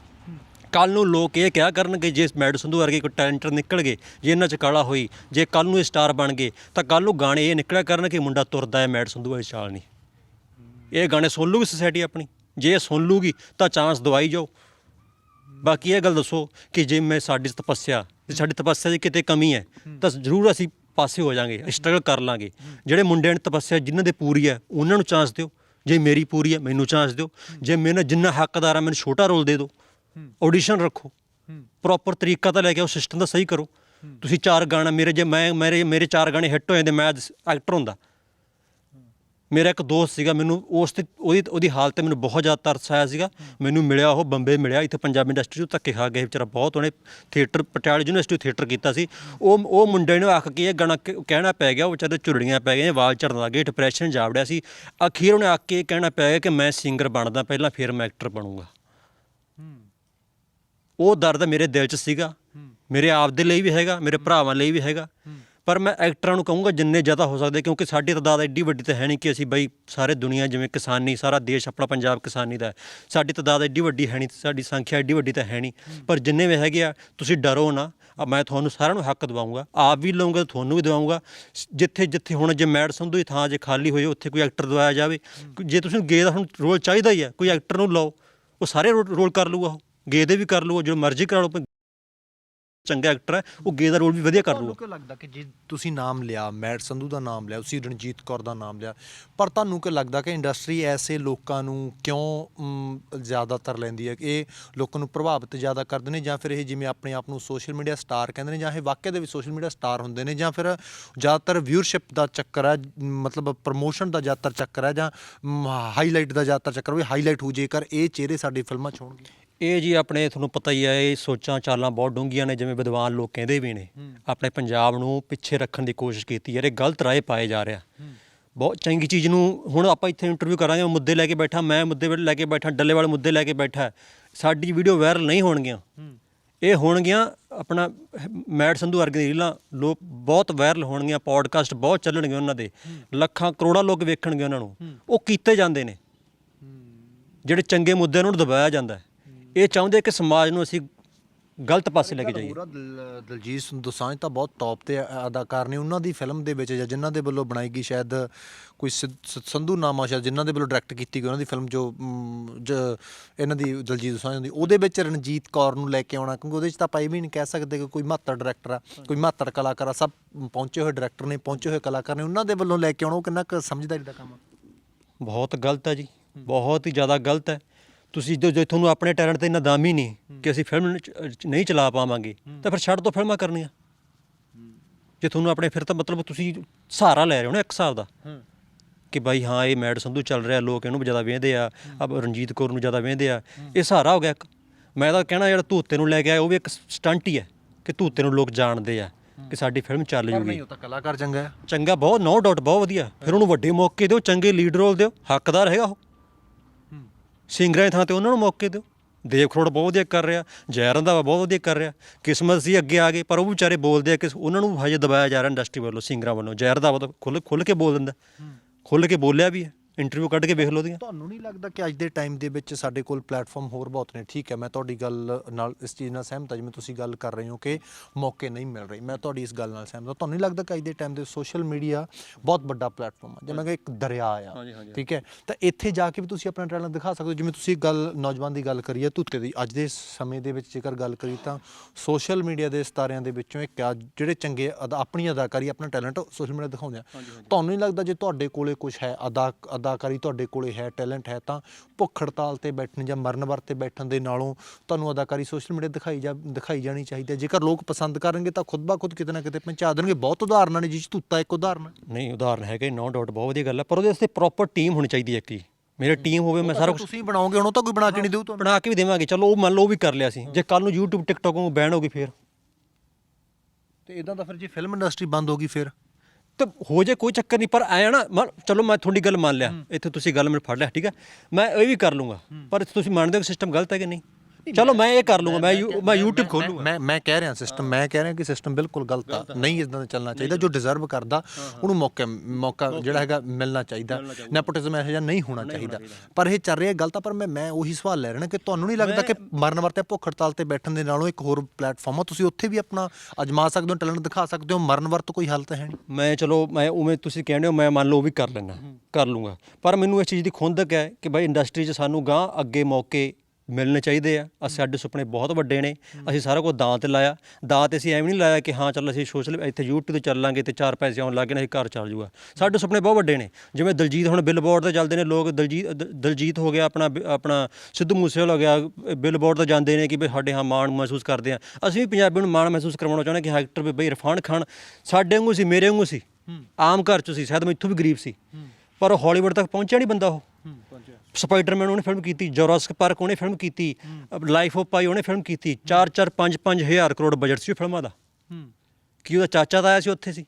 ਕੱਲ ਨੂੰ ਲੋਕ ਇਹ ਕਿਹਾ ਕਰਨਗੇ, ਜੇ ਮੈਡ ਸੰਧੂ ਵਰਗੇ ਕੋਈ ਟੈਲੈਂਟਰ ਨਿਕਲ ਗਏ, ਜੇ ਇਹਨਾਂ 'ਚ ਕਾਲਾ ਹੋਈ, ਜੇ ਕੱਲ ਨੂੰ ਇਹ ਸਟਾਰ ਬਣ ਗਏ, ਤਾਂ ਕੱਲ ਨੂੰ ਗਾਣੇ ਇਹ ਨਿਕਲਿਆ ਕਰਨ ਕਿ ਮੁੰਡਾ ਤੁਰਦਾ ਹੈ, ਮੈਡ ਸੰਧੂ ਵਾਲੀ ਚਾਲ ਨਹੀਂ। ਇਹ ਗਾਣੇ ਸੁਣ ਲੂਗੀ ਸੋਸਾਇਟੀ ਆਪਣੀ। ਜੇ ਇਹ ਸੁਣ ਲੂਗੀ ਤਾਂ ਚਾਂਸ ਦਵਾਈ ਜਾਓ। ਬਾਕੀ ਇਹ ਗੱਲ ਦੱਸੋ ਕਿ ਜੇ ਮੈਂ ਸਾਡੀ ਤਪੱਸਿਆ, ਜੇ ਸਾਡੀ ਤਪੱਸਿਆ 'ਚ ਕਿਤੇ ਕਮੀ ਹੈ, ਤਾਂ ਜ਼ਰੂਰ ਅਸੀਂ ਪਾਸੇ ਹੋ ਜਾਾਂਗੇ ਸਟਰਗਲ ਕਰ ਲਾਂਗੇ। ਜਿਹੜੇ ਮੁੰਡਿਆਂ ਨੇ ਤਪੱਸਿਆ ਜਿਨ੍ਹਾਂ ਦੇ ਪੂਰੀ ਹੈ, ਉਹਨਾਂ ਨੂੰ ਚਾਂਸ ਦਿਓ। ਜੇ ਮੇਰੀ ਪੂਰੀ ਹੈ, ਮੈਨੂੰ ਚਾਂਸ ਦਿਓ। ਜੇ ਮੇਰੇ ਜਿੰਨਾ ਹੱਕਦਾਰ ਆ ਮੈਨੂੰ ਛੋਟਾ ਰੋਲ ਦੇ ਦਿਓ। ਆਡੀਸ਼ਨ ਰੱਖੋ। ਪ੍ਰੋਪਰ ਤਰੀਕਾ ਤਾਂ ਲੈ ਕੇ ਉਹ ਸਿਸਟਮ ਦਾ ਸਹੀ ਕਰੋ। ਤੁਸੀਂ ਚਾਰ ਗਾਣਾ, ਮੇਰੇ ਜੇ ਮੈਂ, ਮੇਰੇ ਮੇਰੇ ਚਾਰ ਗਾਣੇ ਹਿੱਟ ਹੋ ਜਾਂਦੇ ਮੈਂ ਐਕਟਰ ਹੁੰਦਾ। ਮੇਰਾ ਇੱਕ ਦੋਸਤ ਸੀਗਾ ਮੈਨੂੰ ਉਸ ਤੇ ਉਹਦੀ ਉਹਦੀ ਹਾਲਤ ਤੇ ਮੈਨੂੰ ਬਹੁਤ ਜ਼ਿਆਦਾ ਤਰਸ ਆਇਆ ਸੀਗਾ। ਮੈਨੂੰ ਮਿਲਿਆ ਉਹ ਬੰਬੇ ਮਿਲਿਆ ਇੱਥੇ ਪੰਜਾਬ ਇੰਡਸਟਰੀ 'ਚ ਧੱਕੇ ਖਾ ਗਿਆ ਵਿਚਾਰਾ ਬਹੁਤ ਉਹਨੇ ਥੀਏਟਰ ਪਟਿਆਲਾ ਯੂਨੀਵਰਸਿਟੀ ਥੀਏਟਰ ਕੀਤਾ ਸੀ। ਉਹ ਉਹ ਮੁੰਡੇ ਨੂੰ ਆਖ ਕੇ ਇਹ ਗਾਣਾ ਕਹਿਣਾ ਪੈ ਗਿਆ ਉਹ ਵਿਚਾਰੇ ਝੁਰੜੀਆਂ ਪੈ ਗਈਆਂ ਵਾਲ ਝੜਨ ਲੱਗੇ ਡਿਪਰੈਸ਼ਨ ਜਾਵੜਿਆ ਸੀ। ਅਖੀਰ ਉਹਨੇ ਆਖ ਕੇ ਕਹਿਣਾ ਪੈ ਗਿਆ ਕਿ ਮੈਂ ਸਿੰਗਰ ਬਣਦਾ ਪਹਿਲਾਂ ਫਿਰ ਮੈਂ ਐਕਟਰ ਬਣੂੰਗਾ। ਉਹ ਦਰਦ ਮੇਰੇ ਦਿਲ 'ਚ ਸੀਗਾ। ਮੇਰੇ ਆਪ ਦੇ ਲਈ ਵੀ ਹੈਗਾ ਮੇਰੇ ਭਰਾਵਾਂ ਲਈ ਵੀ ਹੈਗਾ। ਪਰ ਮੈਂ ਐਕਟਰਾਂ ਨੂੰ ਕਹੂੰਗਾ ਜਿੰਨੇ ਜ਼ਿਆਦਾ ਹੋ ਸਕਦੇ, ਕਿਉਂਕਿ ਸਾਡੀ ਤਦਾਦ ਐਡੀ ਵੱਡੀ ਤਾਂ ਹੈ ਨਹੀਂ ਕਿ ਅਸੀਂ ਬਈ ਸਾਰੇ ਦੁਨੀਆ ਜਿਵੇਂ ਕਿਸਾਨੀ ਸਾਰਾ ਦੇਸ਼ ਆਪਣਾ ਪੰਜਾਬ ਕਿਸਾਨੀ ਦਾ ਹੈ। ਸਾਡੀ ਤਦਾਦ ਐਡੀ ਵੱਡੀ ਹੈ ਨਹੀਂ, ਸਾਡੀ ਸੰਖਿਆ ਐਡੀ ਵੱਡੀ ਤਾਂ ਹੈ ਨਹੀਂ। ਪਰ ਜਿੰਨੇ ਵੀ ਹੈਗੇ ਆ, ਤੁਸੀਂ ਡਰੋ ਨਾ। ਆ ਮੈਂ ਤੁਹਾਨੂੰ ਸਾਰਿਆਂ ਨੂੰ ਹੱਕ ਦਿਵਾਉਂਗਾ, ਆਪ ਵੀ ਲਵਾਂਗਾ ਤੁਹਾਨੂੰ ਵੀ ਦਿਵਾਉਂਗਾ। ਜਿੱਥੇ ਜਿੱਥੇ ਹੁਣ ਜੇ ਮੈਡ ਸੰਧੂ ਦੀ ਥਾਂ ਜੇ ਖਾਲੀ ਹੋਈ ਉੱਥੇ ਕੋਈ ਐਕਟਰ ਦਵਾਇਆ ਜਾਵੇ ਜੇ ਤੁਸੀਂ ਗੇ ਦਾ ਹੁਣ ਰੋਲ ਚਾਹੀਦਾ ਹੀ ਹੈ ਕੋਈ ਐਕਟਰ ਨੂੰ ਲਓ, ਉਹ ਸਾਰੇ ਰੋ- ਰੋਲ ਕਰ ਲੂਗਾ ਉਹ, ਗੇ ਦੇ ਵੀ ਕਰ ਲੂਗਾ ਜੋ ਮਰਜ਼ੀ ਕਰਾ ਲਓ ਚੰਗਾ ਐਕਟਰ ਹੈ ਉਹ ਗੇ ਦਾ ਰੋਲ ਵੀ ਵਧੀਆ ਕਰ ਤੁਹਾਨੂੰ ਲੂਗਾ ਕਿਉਂ ਲੱਗਦਾ ਕਿ ਜੇ ਤੁਸੀਂ ਨਾਮ ਲਿਆ ਮੈਟ ਸੰਧੂ ਦਾ ਨਾਮ ਲਿਆ ਤੁਸੀਂ ਰਣਜੀਤ ਕੌਰ ਦਾ ਨਾਮ ਲਿਆ ਪਰ ਤੁਹਾਨੂੰ ਕਿ ਲੱਗਦਾ ਕਿ ਇੰਡਸਟਰੀ ਐਸੇ ਲੋਕਾਂ ਨੂੰ ਕਿਉਂ ਜ਼ਿਆਦਾਤਰ ਲੈਂਦੀ ਹੈ? ਕਿ ਇਹ ਲੋਕਾਂ ਨੂੰ ਪ੍ਰਭਾਵਿਤ ਜ਼ਿਆਦਾ ਕਰਦੇ ਨੇ ਜਾਂ ਫਿਰ ਇਹ ਜਿਵੇਂ ਆਪਣੇ ਆਪ ਨੂੰ ਸੋਸ਼ਲ ਮੀਡੀਆ ਸਟਾਰ ਕਹਿੰਦੇ ਨੇ ਜਾਂ ਇਹ ਵਾਕਿਆ ਦੇ ਵਿੱਚ ਸੋਸ਼ਲ ਮੀਡੀਆ ਸਟਾਰ ਹੁੰਦੇ ਨੇ ਜਾਂ ਫਿਰ ਜ਼ਿਆਦਾਤਰ ਵਿਊਅਰਸ਼ਿਪ ਦਾ ਚੱਕਰ ਹੈ ਮ, ਮਤਲਬ ਪ੍ਰਮੋਸ਼ਨ ਦਾ ਜ਼ਿਆਦਾਤਰ ਚੱਕਰ ਹੈ ਜਾਂ ਹਾਈਲਾਈਟ ਦਾ ਜ਼ਿਆਦਾਤਰ ਚੱਕਰ ਵੀ ਹਾਈਲਾਈਟ ਹੋ ਜੇਕਰ ਇਹ ਚਿਹਰੇ ਸਾਡੀ ਫਿਲਮਾਂ 'ਚ ਹੋਣਗੇ। ਇਹ ਜੀ ਆਪਣੇ ਤੁਹਾਨੂੰ ਪਤਾ ਹੀ ਹੈ ਇਹ ਸੋਚਾਂ ਚਾਲਾਂ ਬਹੁਤ ਡੂੰਘੀਆਂ ਨੇ ਜਿਵੇਂ ਵਿਦਵਾਨ ਲੋਕ ਕਹਿੰਦੇ ਵੀ ਨੇ। ਆਪਣੇ ਪੰਜਾਬ ਨੂੰ ਪਿੱਛੇ ਰੱਖਣ ਦੀ ਕੋਸ਼ਿਸ਼ ਕੀਤੀ ਯਾਰ ਇਹ ਗਲਤ ਰਾਏ ਪਾਏ ਜਾ ਰਿਹਾ। ਬਹੁਤ ਚੰਗੀ ਚੀਜ਼ ਨੂੰ ਹੁਣ ਆਪਾਂ ਇੱਥੇ ਇੰਟਰਵਿਊ ਕਰਾਂਗੇ ਮੈਂ ਮੁੱਦੇ ਲੈ ਕੇ ਬੈਠਾ ਮੈਂ ਮੁੱਦੇ ਲੈ ਕੇ ਬੈਠਾ ਡੱਲੇ ਵਾਲੇ ਮੁੱਦੇ ਲੈ ਕੇ ਬੈਠਾ। ਸਾਡੀ ਵੀਡੀਓ ਵਾਇਰਲ ਨਹੀਂ ਹੋਣਗੀਆਂ। ਇਹ ਹੋਣਗੀਆਂ ਆਪਣਾ ਮੈਡ ਸੰਧੂ ਵਰਗੇ ਰੀਲਾਂ ਲੋਕ ਬਹੁਤ ਵਾਇਰਲ ਹੋਣਗੀਆਂ ਪੋਡਕਾਸਟ ਬਹੁਤ ਚੱਲਣਗੇ ਉਹਨਾਂ ਦੇ। ਲੱਖਾਂ ਕਰੋੜਾਂ ਲੋਕ ਵੇਖਣਗੇ ਉਹਨਾਂ ਨੂੰ। ਉਹ ਕੀਤੇ ਜਾਂਦੇ ਨੇ। ਜਿਹੜੇ ਚੰਗੇ ਮੁੱਦਿਆਂ ਨੂੰ ਦਬਾਇਆ ਜਾਂਦਾ ਹੈ। ਇਹ ਚਾਹੁੰਦੇ ਕਿ ਸਮਾਜ ਨੂੰ ਅਸੀਂ ਗਲਤ ਪਾਸੇ ਲੈ ਕੇ ਜਾਈਏ। ਪੂਰਾ ਦਿਲ- ਦਲਜੀਤ ਦੋਸਾਂਝ ਤਾਂ ਬਹੁਤ ਟੌਪ ਤੇ ਅ- ਅਦਾਕਾਰ ਨੇ ਉਹਨਾਂ ਦੀ ਫਿਲਮ ਦੇ ਵਿੱਚ ਜਾਂ ਜਿਨ੍ਹਾਂ ਦੇ ਵੱਲੋਂ ਬਣਾਈ ਗਈ ਸ਼ਾਇਦ ਕੋਈ ਸਿ- ਸ- ਸੰਧੂ ਨਾਮਾ ਸ਼ਾਇਦ ਜਿਨ੍ਹਾਂ ਦੇ ਵੱਲੋਂ ਡਾਇਰੈਕਟ ਕੀਤੀ ਗਈ ਉਹਨਾਂ ਦੀ ਫਿਲਮ ਜੋ ਮ, ਜ- ਇਹਨਾਂ ਦੀ ਦਲਜੀਤ ਦੋਸਾਂਝ ਦੀ ਉਹਦੇ ਵਿੱਚ ਰਣਜੀਤ ਕੌਰ ਨੂੰ ਲੈ ਕੇ ਆਉਣਾ ਕਿਉਂਕਿ ਉਹਦੇ ਵਿੱਚ ਤਾਂ ਆਪਾਂ ਇਹ ਵੀ ਨਹੀਂ ਕਹਿ ਸਕਦੇ ਕਿ ਕੋਈ ਮਹੱਤਰ ਡਾਇਰੈਕਟਰ ਆ ਕੋਈ ਮਹੱਤਰ ਕਲਾਕਾਰ ਆ ਸਭ ਪਹੁੰਚੇ ਹੋਏ ਡਾਇਰੈਕਟਰ ਨੇ ਪਹੁੰਚੇ ਹੋਏ ਕਲਾਕਾਰ ਨੇ ਉਹਨਾਂ ਦੇ ਵੱਲੋਂ ਲੈ ਕੇ ਆਉਣਾ ਉਹ ਕਿੰਨਾ ਕੁ ਸਮਝਦਾਰੀ ਦਾ ਕੰਮ ਆ? ਬਹੁਤ ਗਲਤ ਹੈ ਜੀ ਬਹੁਤ ਹੀ ਜ਼ਿਆਦਾ ਗਲਤ ਹੈ। ਤੁਸੀਂ ਜੋ ਜੇ ਤੁਹਾਨੂੰ ਆਪਣੇ ਟੈਲੈਂਟ ਤੇ ਇੰਨਾ ਦਮ ਹੀ ਨਹੀਂ ਕਿ ਅਸੀਂ ਫਿਲਮ ਚ- ਚ- ਨਹੀਂ ਚਲਾ ਪਾਵਾਂਗੇ ਤਾਂ ਫਿਰ ਛੱਡ ਦੋ ਫਿਲਮਾਂ ਕਰਨੀਆਂ। ਜੇ ਤੁਹਾਨੂੰ ਆਪਣੇ ਫਿਰ ਤਾਂ ਮਤਲਬ ਤੁਸੀਂ ਸਹਾਰਾ ਲੈ ਰਹੇ ਹੋ ਨਾ ਇੱਕ ਹਿਸਾਬ ਦਾ। ਕਿ ਬਾਈ ਹਾਂ ਇਹ ਮੈਡ ਸੰਧੂ ਚੱਲ ਰਿਹਾ ਲੋਕ ਇਹਨੂੰ ਜ਼ਿਆਦਾ ਵੇਂਦੇ ਆ ਅਬ ਰਣਜੀਤ ਕੌਰ ਨੂੰ ਜ਼ਿਆਦਾ ਵੇਂਦੇ ਆ। ਇਹ ਸਹਾਰਾ ਹੋ ਗਿਆ ਇੱਕ। ਮੈਂ ਤਾਂ ਕਹਿਣਾ ਜਿਹੜਾ ਧੂਤੇ ਨੂੰ ਲੈ ਕੇ ਆਇਆ ਉਹ ਵੀ ਇੱਕ ਸਟੰਟ ਹੀ ਹੈ ਕਿ ਧੂਤੇ ਨੂੰ ਲੋਕ ਜਾਣਦੇ ਆ ਕਿ ਸਾਡੀ ਫਿਲਮ ਚੱਲ ਪਰ ਜੂਗੀ ਨਹੀਂ ਉਹ ਤਾਂ ਕਲਾਕਾਰ ਚੰਗਾ ਹੈ। ਚੰਗਾ ਬਹੁਤ ਨੋ ਡਾਊਟ ਬਹੁਤ ਵਧੀਆ। ਫਿਰ ਉਹਨੂੰ ਵੱਡੇ ਮੌਕੇ ਦਿਓ ਚੰਗੇ ਲੀਡ ਰੋਲ ਦਿਓ ਹੱਕਦਾਰ ਹੈਗਾ ਉਹ। ਸਿੰਗਰਾਂ ਦੀ ਥਾਂ ਤੇ ਉਹਨਾਂ ਨੂੰ ਮੌਕੇ ਦਿਓ। ਦੇਵ ਖਰੋੜ ਬਹੁਤ ਵਧੀਆ ਕਰ ਰਿਹਾ ਜੈ ਰੰਧਾਵਾ ਬਹੁਤ ਵਧੀਆ ਕਰ ਰਿਹਾ ਕਿਸਮਤ ਸੀ ਅੱਗੇ ਆ ਗਏ ਪਰ ਉਹ ਵਿਚਾਰੇ ਬੋਲਦੇ ਆ ਕਿ ਉਹਨਾਂ ਨੂੰ ਹਜੇ ਦਬਾਇਆ ਜਾ ਰਿਹਾ ਇੰਡਸਟਰੀ ਵੱਲੋਂ ਸਿੰਗਰਾਂ ਵੱਲੋਂ। ਜੈ ਰੰਧਾਵਾ ਤਾਂ ਖੁੱਲ ਖੁੱਲ ਕੇ ਬੋਲ ਦਿੰਦਾ। ਖੁੱਲ ਕੇ ਬੋਲਿਆ ਵੀ ਹੈ। ਇੰਟਰਵਿਊ ਕੱਢ ਕੇ ਵੇਖ ਲਓ ਉਹਦੀਆਂ। ਤੁਹਾਨੂੰ ਨਹੀਂ ਲੱਗਦਾ ਕਿ ਅੱਜ ਦੇ ਟਾਈਮ ਦੇ ਵਿੱਚ ਸਾਡੇ ਕੋਲ ਪਲੇਟਫਾਰਮ ਹੋਰ ਬਹੁਤ ਨੇ? ਠੀਕ ਹੈ ਮੈਂ ਤੁਹਾਡੀ ਗੱਲ ਨਾਲ ਇਸ ਚੀਜ਼ ਨਾਲ ਸਹਿਮਤ ਹਾਂ ਜਿਵੇਂ ਤੁਸੀਂ ਗੱਲ ਕਰ ਰਹੇ ਹੋ ਕਿ ਮੌਕੇ ਨਹੀਂ ਮਿਲ ਰਹੇ। ਮੈਂ ਤੁਹਾਡੀ ਇਸ ਗੱਲ ਨਾਲ ਸਹਿਮਤ ਹਾਂ। ਤੁਹਾਨੂੰ ਨਹੀਂ ਲੱਗਦਾ ਕਿ ਅੱਜ ਦੇ ਟਾਈਮ ਦੇ ਸੋਸ਼ਲ ਮੀਡੀਆ ਬਹੁਤ ਵੱਡਾ ਪਲੇਟਫਾਰਮ ਹੈ ਜਿਵੇਂ ਕਿ ਇੱਕ ਦਰਿਆ ਆ ਹਾਂਜੀ, ਹਾਂਜੀ। ਠੀਕ ਹੈ? ਤਾਂ ਇੱਥੇ ਜਾ ਕੇ ਵੀ ਤੁਸੀਂ ਆਪਣਾ ਟੈਲੈਂਟ ਦਿਖਾ ਸਕਦੇ ਹੋ। ਜਿਵੇਂ ਤੁਸੀਂ ਗੱਲ ਨੌਜਵਾਨ ਦੀ ਗੱਲ ਕਰੀ ਹੈ ਧੁੱਤੇ ਦੀ। ਅੱਜ ਦੇ ਸਮੇਂ ਦੇ ਵਿੱਚ ਜੇਕਰ ਗੱਲ ਕਰੀ ਤਾਂ ਸੋਸ਼ਲ ਮੀਡੀਆ ਦੇ ਸਿਤਾਰਿਆਂ ਦੇ ਵਿੱਚੋਂ ਇੱਕ ਆ ਜਿਹੜੇ ਚੰਗੇ ਅਦਾ- ਆਪਣੀ ਅਦਾਕਾਰੀ ਆਪਣਾ ਟੈਲੈਂਟ ਸੋਸ਼ਲ ਮੀਡੀਆ ਦਿਖਾਉਂਦੇ ਆ। ਤੁਹਾਨੂੰ ਨਹੀਂ ਲੱਗਦਾ ਜੇ ਤੁਹਾਡੇ ਕੋਲੇ ਕੁਝ ਹੈ? ਅਦਾ ਅਦਾਕਾਰੀ ਤੁਹਾਡੇ ਕੋਲੇ ਹੈ ਟੈਲੈਂਟ ਹੈ ਤਾਂ ਭੁੱਖ ਹੜਤਾਲ ਤੇ ਬੈਠਣ ਜਾਂ ਮਰਨ ਵਰਤ ਤੇ ਬੈਠਣ ਦੇ ਨਾਲੋਂ ਤੁਹਾਨੂੰ ਅਦਾਕਾਰੀ ਸੋਸ਼ਲ ਮੀਡੀਆ ਦਿਖਾਈ ਜਾ ਦਿਖਾਈ ਜਾਣੀ ਚਾਹੀਦੀ ਹੈ। ਜੇਕਰ ਲੋਕ ਪਸੰਦ ਕਰਨਗੇ ਤਾਂ ਖੁਦ ਬਾ ਖੁਦ ਕਿਤੇ ਨਾ ਕਿਤੇ ਪਹੁੰਚਾ ਦੇਣਗੇ। ਬਹੁਤ ਉਦਾਹਰਨਾਂ ਨੇ ਜਿਸ ਧੁੱਤਾ ਇੱਕ ਉਦਾਹਰਨ ਨਹੀਂ ਉਦਾਹਰਨ ਹੈਗੇ ਨੋ ਡਾਊਟ ਬਹੁਤ ਵਧੀਆ ਗੱਲ ਹੈ। ਪਰ ਉਹਦੇ ਵਾਸਤੇ ਪ੍ਰੋਪਰ ਟੀਮ ਹੋਣੀ ਚਾਹੀਦੀ ਹੈ ਹੀ। ਮੇਰੇ ਟੀਮ ਹੋਵੇ ਮੈਂ ਸਾਰਾ ਕੁਝ ਤੁਸੀਂ ਬਣਾਓਗੇ ਉਹਨੂੰ ਤਾਂ ਕੋਈ ਬਣਾ ਕੇ ਨਹੀਂ ਦੇਊ ਤੁਹਾਨੂੰ। ਬਣਾ ਕੇ ਵੀ ਦੇਵਾਂਗੇ। ਚਲੋ ਉਹ ਮੰਨ ਲਓ ਉਹ ਵੀ ਕਰ ਲਿਆ ਸੀ। ਜੇ ਕੱਲ ਨੂੰ YouTube TikTok ਨੂੰ ਬੈਨ ਹੋ ਗਈ ਫਿਰ। ਤੇ ਇਦਾਂ ਤਾਂ ਫਿਰ ਜੇ ਫਿਲਮ ਇੰਡਸਟਰੀ ਬੰਦ ਹੋ ਗਈ ਫਿਰ? ਤੇ ਹੋ ਜੇ ਕੋਈ ਚੱਕਰ ਨਹੀਂ ਪਰ ਆਇਆ ਨਾ ਮੰਨ- ਚਲੋ ਮੈਂ ਤੁਹਾਡੀ ਗੱਲ ਮੰਨ ਲਿਆ। ਇੱਥੇ ਤੁਸੀਂ ਗੱਲ ਮੈਨੂੰ ਫੜ ਲਿਆ ਠੀਕ ਹੈ ਮੈਂ ਇਹ ਵੀ ਕਰ ਲੂੰਗਾ। ਪਰ ਤੁਸੀਂ ਮੰਨਦੇ ਹੋ ਕਿ ਸਿਸਟਮ ਗਲਤ ਹੈ ਕਿ ਨਹੀਂ? ਚਲੋ ਮੈਂ ਇਹ ਕਰ ਲੂੰਗਾ ਮੈਂ ਯੂ- ਮੈਂ YouTube ਖੋਲੂੰਗਾ। ਮੈਂ ਮੈਂ ਕਹਿ ਰਿਹਾ ਸਿਸਟਮ ਮੈਂ ਕਹਿ ਰਿਹਾ ਕਿ ਸਿਸਟਮ ਬਿਲਕੁਲ ਗਲਤ ਆ। ਨਹੀਂ ਇਦਾਂ ਦਾ ਚੱਲਣਾ ਚਾਹੀਦਾ ਜੋ ਡਿਜ਼ਰਵ ਕਰਦਾ ਉਹਨੂੰ ਮੌਕਾ ਮੌਕਾ ਜਿਹੜਾ ਹੈਗਾ ਮਿਲਣਾ ਚਾਹੀਦਾ। ਨੈਪੋਟਿਜ਼ਮ ਇਹੋ ਜਿਹਾ ਨਹੀਂ ਹੋਣਾ ਚਾਹੀਦਾ। ਪਰ ਇਹ ਚੱਲ ਰਿਹਾ ਗਲਤ ਆ ਪਰ ਮੈਂ ਮੈਂ ਉਹੀ ਸਵਾਲ ਲੈ ਰਿਹਾ ਕਿ ਤੁਹਾਨੂੰ ਨਹੀਂ ਲੱਗਦਾ ਕਿ ਮਰਨ ਵਰਤੇ ਭੁੱਖ ਹੜਤਾਲ ਤੇ ਬੈਠਣ ਦੇ ਨਾਲੋਂ ਇੱਕ ਹੋਰ ਪਲੇਟਫਾਰਮ ਆ? ਤੁਸੀਂ ਉੱਥੇ ਵੀ ਆਪਣਾ ਅਜਮਾ ਸਕਦੇ ਹੋ ਟੈਲੈਂਟ ਦਿਖਾ ਸਕਦੇ ਹੋ ਮਰਨ ਵਰਤ ਕੋਈ ਹੱਲ ਤਾਂ ਹੈ ਨਹੀਂ। ਮੈਂ ਚਲੋ ਮੈਂ ਉਵੇਂ ਤੁਸੀਂ ਕਹਿੰਦੇ ਹੋ ਮੈਂ ਮੰਨ ਲਓ ਉਹ ਵੀ ਕਰ ਲੈਣਾ ਕਰ ਲੂੰਗਾ। ਪਰ ਮੈਨੂੰ ਇਸ ਚੀਜ਼ ਦੀ ਖੁੰਦਕ ਹੈ ਕਿ ਭਾਈ ਇੰਡਸਟਰੀ 'ਚ ਸਾਨੂੰ ਗਾਂ ਅੱਗੇ ਮੌਕੇ ਮਿਲਣੇ ਚਾਹੀਦੇ ਆ। ਅਸੀਂ ਸਾਡੇ ਸੁਪਨੇ ਬਹੁਤ ਵੱਡੇ ਨੇ। ਅਸੀਂ ਸਾਰਾ ਕੁਝ ਦਾਅ ਤੇ ਲਾਇਆ। ਦਾਅ ਤੇ ਅਸੀਂ ਐਵੇਂ ਨਹੀਂ ਲਾਇਆ ਕਿ ਹਾਂ ਚੱਲ ਅਸੀਂ ਸੋਸ਼ਲ ਇੱਥੇ YouTube ਤੇ ਚੱਲਾਂਗੇ ਤੇ ਚਾਰ ਪੈਸੇ ਆਉਣ ਲੱਗੇ ਨੇ ਅਸੀਂ ਘਰ ਚੱਲ ਜੂਗਾ। ਸਾਡੇ ਸੁਪਨੇ ਬਹੁਤ ਵੱਡੇ ਨੇ। ਜਿਵੇਂ ਦਲਜੀਤ ਹੁਣ ਬਿਲਬੋਰਡ ਤੇ ਚੱਲਦੇ ਨੇ ਲੋਕ ਦਲਜੀਤ ਦਲਜੀਤ ਹੋ ਗਿਆ ਆਪਣਾ ਆਪਣਾ ਸਿੱਧੂ ਮੂਸੇਵਾਲਾ ਹੋ ਗਿਆ ਬਿਲਬੋਰਡ ਤੇ ਜਾਂਦੇ ਨੇ ਕਿ ਵੀ ਸਾਡੇ ਹਾਂ ਮਾਣ ਮਹਿਸੂਸ ਕਰਦੇ ਆ। ਅਸੀਂ ਵੀ ਪੰਜਾਬੀ ਨੂੰ ਮਾਣ ਮਹਿਸੂਸ ਕਰਵਾਉਣਾ ਚਾਹੁੰਦੇ ਕਿ ਐਕਟਰ ਵੀ ਬਈ ਇਰਫਾਨ ਖਾਨ ਸਾਡੇ ਵਾਂਗੂ ਸੀ ਮੇਰੇ ਵਾਂਗੂ ਸੀ। ਆਮ ਘਰ ਚ ਸੀ ਸ਼ਾਇਦ ਮੈਂ ਇੱਥੋਂ ਵੀ ਗਰੀਬ ਸੀ। ਪਰ ਹਾਲੀਵੁੱਡ ਤੱਕ ਪਹੁੰਚਿਆ ਨਹੀਂ ਬੰਦਾ ਉਹ। ਸਪਾਈਡਰਮੈਨ ਉਹਨੇ ਫਿਲਮ ਕੀਤੀ ਜੋਰਾਸਿਕ ਪਾਰਕ ਉਹਨੇ ਫਿਲਮ ਕੀਤੀ ਲਾਈਫ ਆਫ ਪਾਈ ਉਹਨੇ ਫਿਲਮ ਕੀਤੀ 4 4 5 5 ਹਜ਼ਾਰ ਕਰੋੜ ਬਜਟ ਸੀ ਉਹ ਫਿਲਮਾਂ ਦਾ। ਕੀ ਉਹਦਾ ਚਾਚਾ ਤਾਂ ਆਇਆ ਸੀ ਉੱਥੇ ਸੀ?